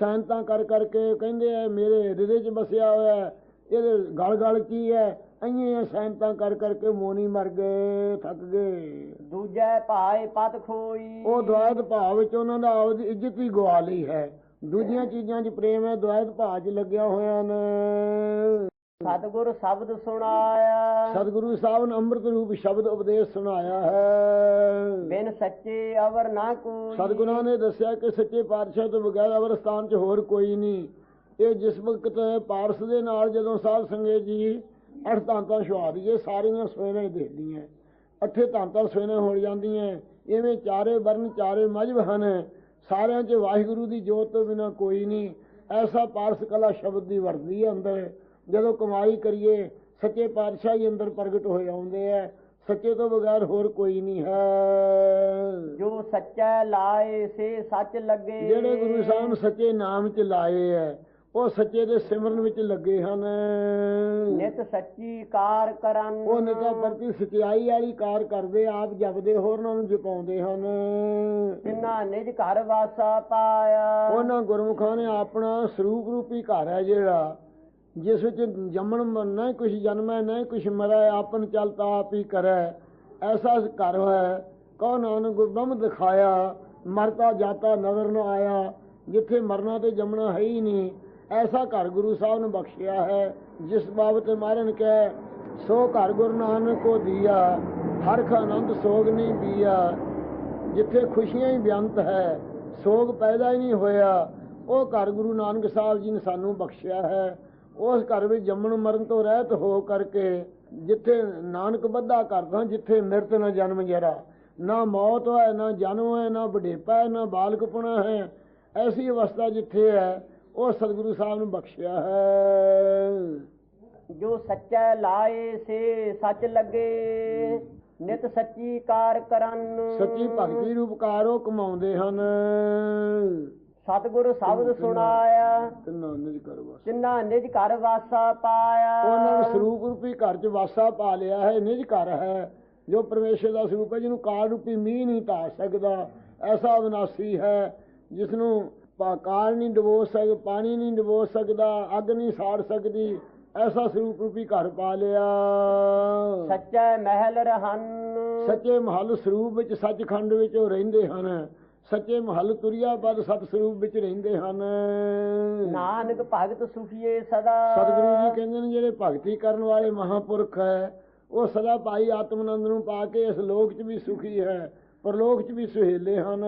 ਸੈਨਤਾਂ ਕਰ ਕਰਕੇ ਕਹਿੰਦੇ ਆ ਮੇਰੇ ਹਿਰਦੇ 'ਚ ਬਸਿਆ ਹੋਇਆ ਇਹਦੇ ਗਲ ਗਲ ਕੀ ਹੈ ਅਈਏ ਸੈਨਤਾਂ ਕਰ ਕਰਕੇ ਮੋਨੀ ਮਰ ਗਏ ਥੱਕ ਗਏ। ਦੂਜੈ ਭਾਏ ਪਤ ਖੋਈ। ਉਹ ਦੁਆਇਤ ਭਾਵ ਵਿੱਚ ਉਹਨਾਂ ਦਾ ਆਪਦੀ ਇੱਜ਼ਤ ਹੀ ਗਵਾ ਲਈ ਹੈ। ਦੂਜੀਆਂ ਚੀਜ਼ਾਂ 'ਚ ਪ੍ਰੇਮ ਹੈ ਦੁਆਇਤ 'ਚ ਲੱਗਿਆ ਹੋਇਆ ਨੇ। ਸਤਗੁਰ ਸ਼ਬਦ ਸੁਣਾਇਆ। ਸਤਿਗੁਰੂ ਸਾਹਿਬ ਨੇ ਅੰਮ੍ਰਿਤ ਰੂਪ ਸ਼ਬਦ ਉਪਦੇਸ਼ ਸੁਣਾਇਆ ਹੈ। ਬਿਨ ਸੱਚੇ ਅਵਰ ਨਾ ਕੋਈ। ਸਤਿਗੁਰਾਂ ਨੇ ਦੱਸਿਆ ਕਿ ਸੱਚੇ ਪਾਤਸ਼ਾਹ ਤੋਂ ਬਗੈਰ ਅਵਰ ਸਥਾਨ 'ਚ ਹੋਰ ਕੋਈ ਨਹੀਂ। ਇਹ ਜਿਸ ਵਕਤ ਪਾਰਸ ਦੇ ਨਾਲ ਜਦੋਂ ਸਾਧ ਸੰਗਤ ਜੀ ਅੱਠ ਤਾਂਤਾਂ ਦਈਏ ਸਾਰੀਆਂ ਸਵੇਰੇ ਦੇਖਦੀਆਂ ਅੱਠੇ ਤਾਂਤਾਂ ਸਵੇਰੇ ਹੋ ਜਾਂਦੀਆਂ। ਇਵੇਂ ਚਾਰੇ ਵਰਨ ਚਾਰੇ ਮਜਬ ਹਨ। ਸਾਰਿਆਂ 'ਚ ਵਾਹਿਗੁਰੂ ਦੀ ਜੋਤ ਤੋਂ ਬਿਨਾ ਕੋਈ ਨਹੀਂ। ਐਸਾ ਪਾਰਸ ਕਲਾ ਸ਼ਬਦ ਦੀ ਵਰਦੀ ਹੈ ਅੰਦਰ। ਜਦੋਂ ਕਮਾਈ ਕਰੀਏ ਸੱਚੇ ਪਾਤਸ਼ਾਹ ਹੀ ਅੰਦਰ ਪ੍ਰਗਟ ਹੋਏ ਆਉਂਦੇ ਆ ਸੱਚੇ ਤੋਂ ਬਗੈਰ ਹੋਰ ਕੋਈ ਨਹੀਂ ਹੈ। ਜੋ ਸੱਚਾ ਲਾਏ ਸੇ ਸੱਚ ਲੱਗੇ। ਜਿਹੜੇ ਗੁਰੂ ਸਾਹਿਬ ਸੱਚੇ ਨਾਮ ਚ ਲਾਏ ਐ ਉਹ ਸੱਚੇ ਦੇ ਸਿਮਰਨ ਵਿੱਚ ਲੱਗੇ ਹਨ। ਨਿਤ ਸੱਚੀ ਕਾਰ ਕਰਨ। ਉਹ ਨਿਤਾ ਪ੍ਰਤੀ ਸਚਾਈ ਵਾਲੀ ਕਾਰ ਕਰਦੇ ਆਪ ਜਪਦੇ ਹੋਰਨਾਂ ਨੂੰ ਜਪਾਉਂਦੇ ਹਨ। ਜਿਨ੍ਹਾਂ ਨਿਜ ਘਰ ਵਾਸਾ ਪਾਇਆ। ਉਹਨਾਂ ਗੁਰਮੁਖਾਂ ਨੇ ਆਪਣਾ ਸਰੂਪ ਰੂਪੀ ਘਰ ਹੈ ਜਿਹੜਾ ਜਿਸ ਵਿੱਚ ਜੰਮਣ ਮ- ਨਾ ਕੁਛ ਜਨਮੈ ਨਾ ਕੁਛ ਮਰੈ ਆਪਨ ਚਲਤਾ ਆਪ ਹੀ ਕਰੈ ਐਸਾ ਘਰ ਹੈ। ਕਉ ਨਾਨਕ ਗੁਰਬਮ ਦਿਖਾਇਆ, ਮਰਤਾ ਜਾਤਾ ਨਜ਼ਰ ਨ ਆਇਆ, ਜਿੱਥੇ ਮਰਨਾ ਤੇ ਜੰਮਣਾ ਹੈ ਹੀ ਨਹੀਂ। ਐਸਾ ਘਰ ਗੁਰੂ ਸਾਹਿਬ ਨੇ ਬਖਸ਼ਿਆ ਹੈ, ਜਿਸ ਬਾਬਤ ਮਾਰਨ ਕਹਿ, ਸੋ ਘਰ ਗੁਰੂ ਨਾਨਕ ਕੋ ਦੀਆ ਹਰਖ ਆਨੰਦ ਸੋਗ ਨਹੀਂ ਦੀਆ ਜਿੱਥੇ ਖੁਸ਼ੀਆਂ ਹੀ ਬੇਅੰਤ ਹੈ, ਸੋਗ ਪੈਦਾ ਹੀ ਨਹੀਂ ਹੋਇਆ। ਉਹ ਘਰ ਗੁਰੂ ਨਾਨਕ ਸਾਹਿਬ ਜੀ ਨੇ ਸਾਨੂੰ ਬਖਸ਼ਿਆ ਹੈ। ਉਸ ਘਰ ਵਿੱਚ ਜੰਮਣ ਮਰਨ ਤੋਂ ਰਹਿਤ ਹੋ ਕਰਕੇ ਜਿੱਥੇ ਨਾਨਕ ਬੱਧਾ ਕਰਦਾ ਜਿੱਥੇ ਮਿਰਤ ਨਾ ਜਨਮ ਜਰਾ ਨਾ ਮੌਤ ਹੈ ਨਾ ਜਨਮ ਹੈ ਨਾ ਬੁਢੇਪਾ ਹੈ ਨਾ ਬਾਲਕਪੁਣਾ ਹੈ ਐਸੀ ਅਵਸਥਾ ਜਿੱਥੇ ਹੈ ਉਹ ਸਤਿਗੁਰੂ ਸਾਹਿਬ ਨੇ ਬਖਸ਼ਿਆ ਹੈ। ਜੋ ਸੱਚਾ ਲਾਏ ਸੇ ਸੱਚ ਲੱਗੇ ਨਿਤ ਸੱਚੀ ਕਾਰ ਕਰਨ। ਸੱਚੀ ਭਗਤੀ ਰੂਪਕਾਰੋ ਕਮਾਉਂਦੇ ਹਨ। ਸਤਿਗੁਰ ਸ਼ਬਦ ਸੁਣਾਇਆ। ਤਿੰਨਾਂ ਨਿਜ ਕਰਵਾ ਜਿਨ੍ਹਾਂ ਨਿਜ ਘਰ ਵਾਸਾ ਪਾਇਆ। ਉਹਨਾਂ ਨੂੰ ਸਰੂਪ ਰੂਪੀ ਘਰ 'ਚ ਵਾਸਾ ਪਾ ਲਿਆ ਹੈ ਨਿਜ ਘਰ ਹੈ। ਜੋ ਪਰਮੇਸ਼ਰ ਦਾ ਸਰੂਪ ਹੈ ਜਿਹਨੂੰ ਕਾਲ ਰੂਪੀ ਮੀਂਹ ਨਹੀਂ ਢਾ ਸਕਦਾ ਐਸਾ ਅਵਿਨਾਸੀ ਹੈ। ਜਿਸ ਨੂੰ ਕਾਲ ਨਹੀਂ ਡਬੋ ਸਕ ਪਾਣੀ ਨਹੀਂ ਡਬੋ ਸਕਦਾ ਅੱਗ ਨਹੀਂ ਸਾੜ ਸਕਦੀ ਐਸਾ ਸਰੂਪ ਰੂਪੀ ਘਰ ਪਾ ਲਿਆ। ਸੱਚਾ ਮਹਿਲ ਰਹਨ। ਸੱਚੇ ਮਹੱਲ ਸਰੂਪ ਵਿੱਚ ਸੱਚਖੰਡ ਵਿੱਚ ਉਹ ਰਹਿੰਦੇ ਹਨ। ਸੱਚੇ ਮਹੱਲ ਤੁਰਿਆ ਪਦ ਸਤ ਸਰੂਪ ਵਿੱਚ ਰਹਿੰਦੇ ਹਨ। ਨਾਨਕ ਭਗਤ ਸੁਖੀਏ ਸਦਾ। ਸਤਿਗੁਰੂ ਜੀ ਕਹਿੰਦੇ ਨੇ ਜਿਹੜੇ ਭਗਤੀ ਕਰਨ ਵਾਲੇ ਮਹਾਪੁਰਖ ਹੈ ਉਹ ਸਦਾ ਭਾਈ ਆਤਮਨੰਦ ਨੂੰ ਪਾ ਕੇ ਇਸ ਲੋਕ 'ਚ ਵੀ ਸੁਖੀ ਹੈ ਪਰਲੋਕ 'ਚ ਵੀ ਸੁਹੇਲੇ ਹਨ।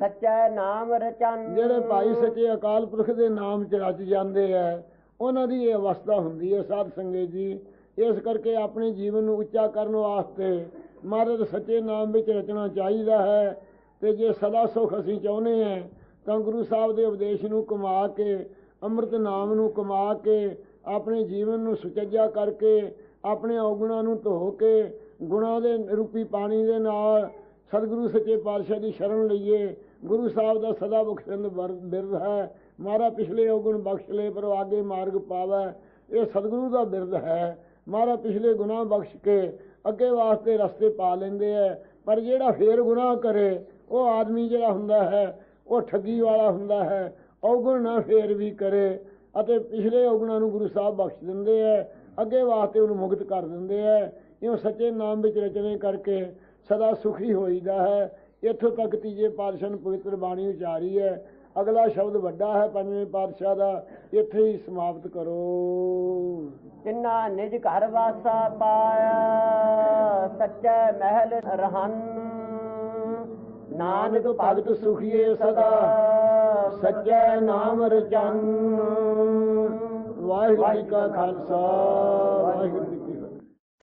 ਸੱਚਾ ਨਾਮ ਰਚਨ। ਜਿਹੜੇ ਭਾਈ ਸੱਚੇ ਅਕਾਲ ਪੁਰਖ ਦੇ ਨਾਮ 'ਚ ਰਚ ਜਾਂਦੇ ਹੈ ਉਹਨਾਂ ਦੀ ਇਹ ਅਵਸਥਾ ਹੁੰਦੀ ਹੈ ਸਾਧ ਸੰਗਤ ਜੀ। ਇਸ ਕਰਕੇ ਆਪਣੇ ਜੀਵਨ ਨੂੰ ਉੱਚਾ ਕਰਨ ਵਾਸਤੇ ਮਹਾਰਾਜ ਸੱਚੇ ਨਾਮ ਵਿੱਚ ਰਚਣਾ ਚਾਹੀਦਾ ਹੈ। ਤੇ ਜੇ ਸਦਾ ਸੁਖ ਅਸੀਂ ਚਾਹੁੰਦੇ ਹਾਂ, ਤਾਂ ਗੁਰੂ ਸਾਹਿਬ ਦੇ ਉਪਦੇਸ਼ ਨੂੰ ਕਮਾ ਕੇ, ਅੰਮ੍ਰਿਤ ਨਾਮ ਨੂੰ ਕਮਾ ਕੇ, ਆਪਣੇ ਜੀਵਨ ਨੂੰ ਸੁਚੱਜਾ ਕਰਕੇ, ਆਪਣੇ ਔਗੁਣਾਂ ਨੂੰ ਧੋ ਕੇ, ਗੁਣਾਂ ਦੇ ਰੂਪੀ ਪਾਣੀ ਦੇ ਨਾਲ ਸਤਿਗੁਰੂ ਸੱਚੇ ਪਾਤਸ਼ਾਹ ਦੀ ਸ਼ਰਨ ਲਈਏ। ਗੁਰੂ ਸਾਹਿਬ ਦਾ ਸਦਾ ਬਖਸ਼ਿੰਦ ਵਰ- ਬਿਰਧ ਹੈ। ਮਾਰਾ ਪਿਛਲੇ ਔਗੁਣ ਬਖਸ਼ ਲੈ ਪਰ ਆਗੇ ਮਾਰਗ ਪਾਵੈ। ਇਹ ਸਤਿਗੁਰੂ ਦਾ ਬਿਰਦ ਹੈ। ਮਾਰਾ ਪਿਛਲੇ ਗੁਨਾਹ ਬਖਸ਼ ਕੇ ਅੱਗੇ ਵਾਸਤੇ ਰਸਤੇ ਪਾ ਲੈਂਦੇ ਐ ਪਰ ਜਿਹੜਾ ਫੇਰ ਗੁਨਾਹ ਕਰੇ ਉਹ ਆਦਮੀ ਜਿਹੜਾ ਹੁੰਦਾ ਹੈ, ਉਹ ਠੱਗੀ ਵਾਲਾ ਹੁੰਦਾ ਹੈ, ਔਗੁਣ ਨਾ ਫੇਰ ਵੀ ਕਰੇ ਅਤੇ ਪਿਛਲੇ ਔਗੁਣਾਂ ਨੂੰ ਗੁਰੂ ਸਾਹਿਬ ਬਖਸ਼ ਦਿੰਦੇ ਐ ਅੱਗੇ ਵਾਸਤੇ ਉਹਨੂੰ ਮੁਕਤ ਕਰ ਦਿੰਦੇ ਐ ਇਉਂ ਸੱਚੇ ਨਾਮ ਵਿੱਚ ਰਚਨੇ ਕਰਕੇ ਸਦਾ ਸੁਖੀ ਹੋਈਦਾ ਹੈ। ਇੱਥੋਂ ਤੱਕ ਤੀਜੇ ਪਾਤਸ਼ਾਹ ਨੂੰ ਪਵਿੱਤਰ ਬਾਣੀ ਉਚਾਰੀ ਹੈ। ਅਗਲਾ ਸ਼ਬਦ ਵੱਡਾ ਹੈ, ਪੰਜਵੇਂ ਪਾਤਸ਼ਾਹ ਦਾ, ਇੱਥੇ ਹੀ ਸਮਾਪਤ ਕਰੋ। ਜਿਨ੍ਹਾਂ ਨਿਜ ਘਰ ਵਾਸਾ ਪਾਇਆ, ਸੱਚਾ ਮਹਿਲ ਰਹਨ। ਨਾਨਕ ਭਗਤ ਸੁਖੀਏ ਸਦਾ ਸੱਚੇ ਨਾਮ ਰਚਨ। ਵਾਹਿਗੁਰੂ ਜੀ ਕਾ ਖਾਲਸਾ ਵਾਹਿਗੁਰੂ ਜੀ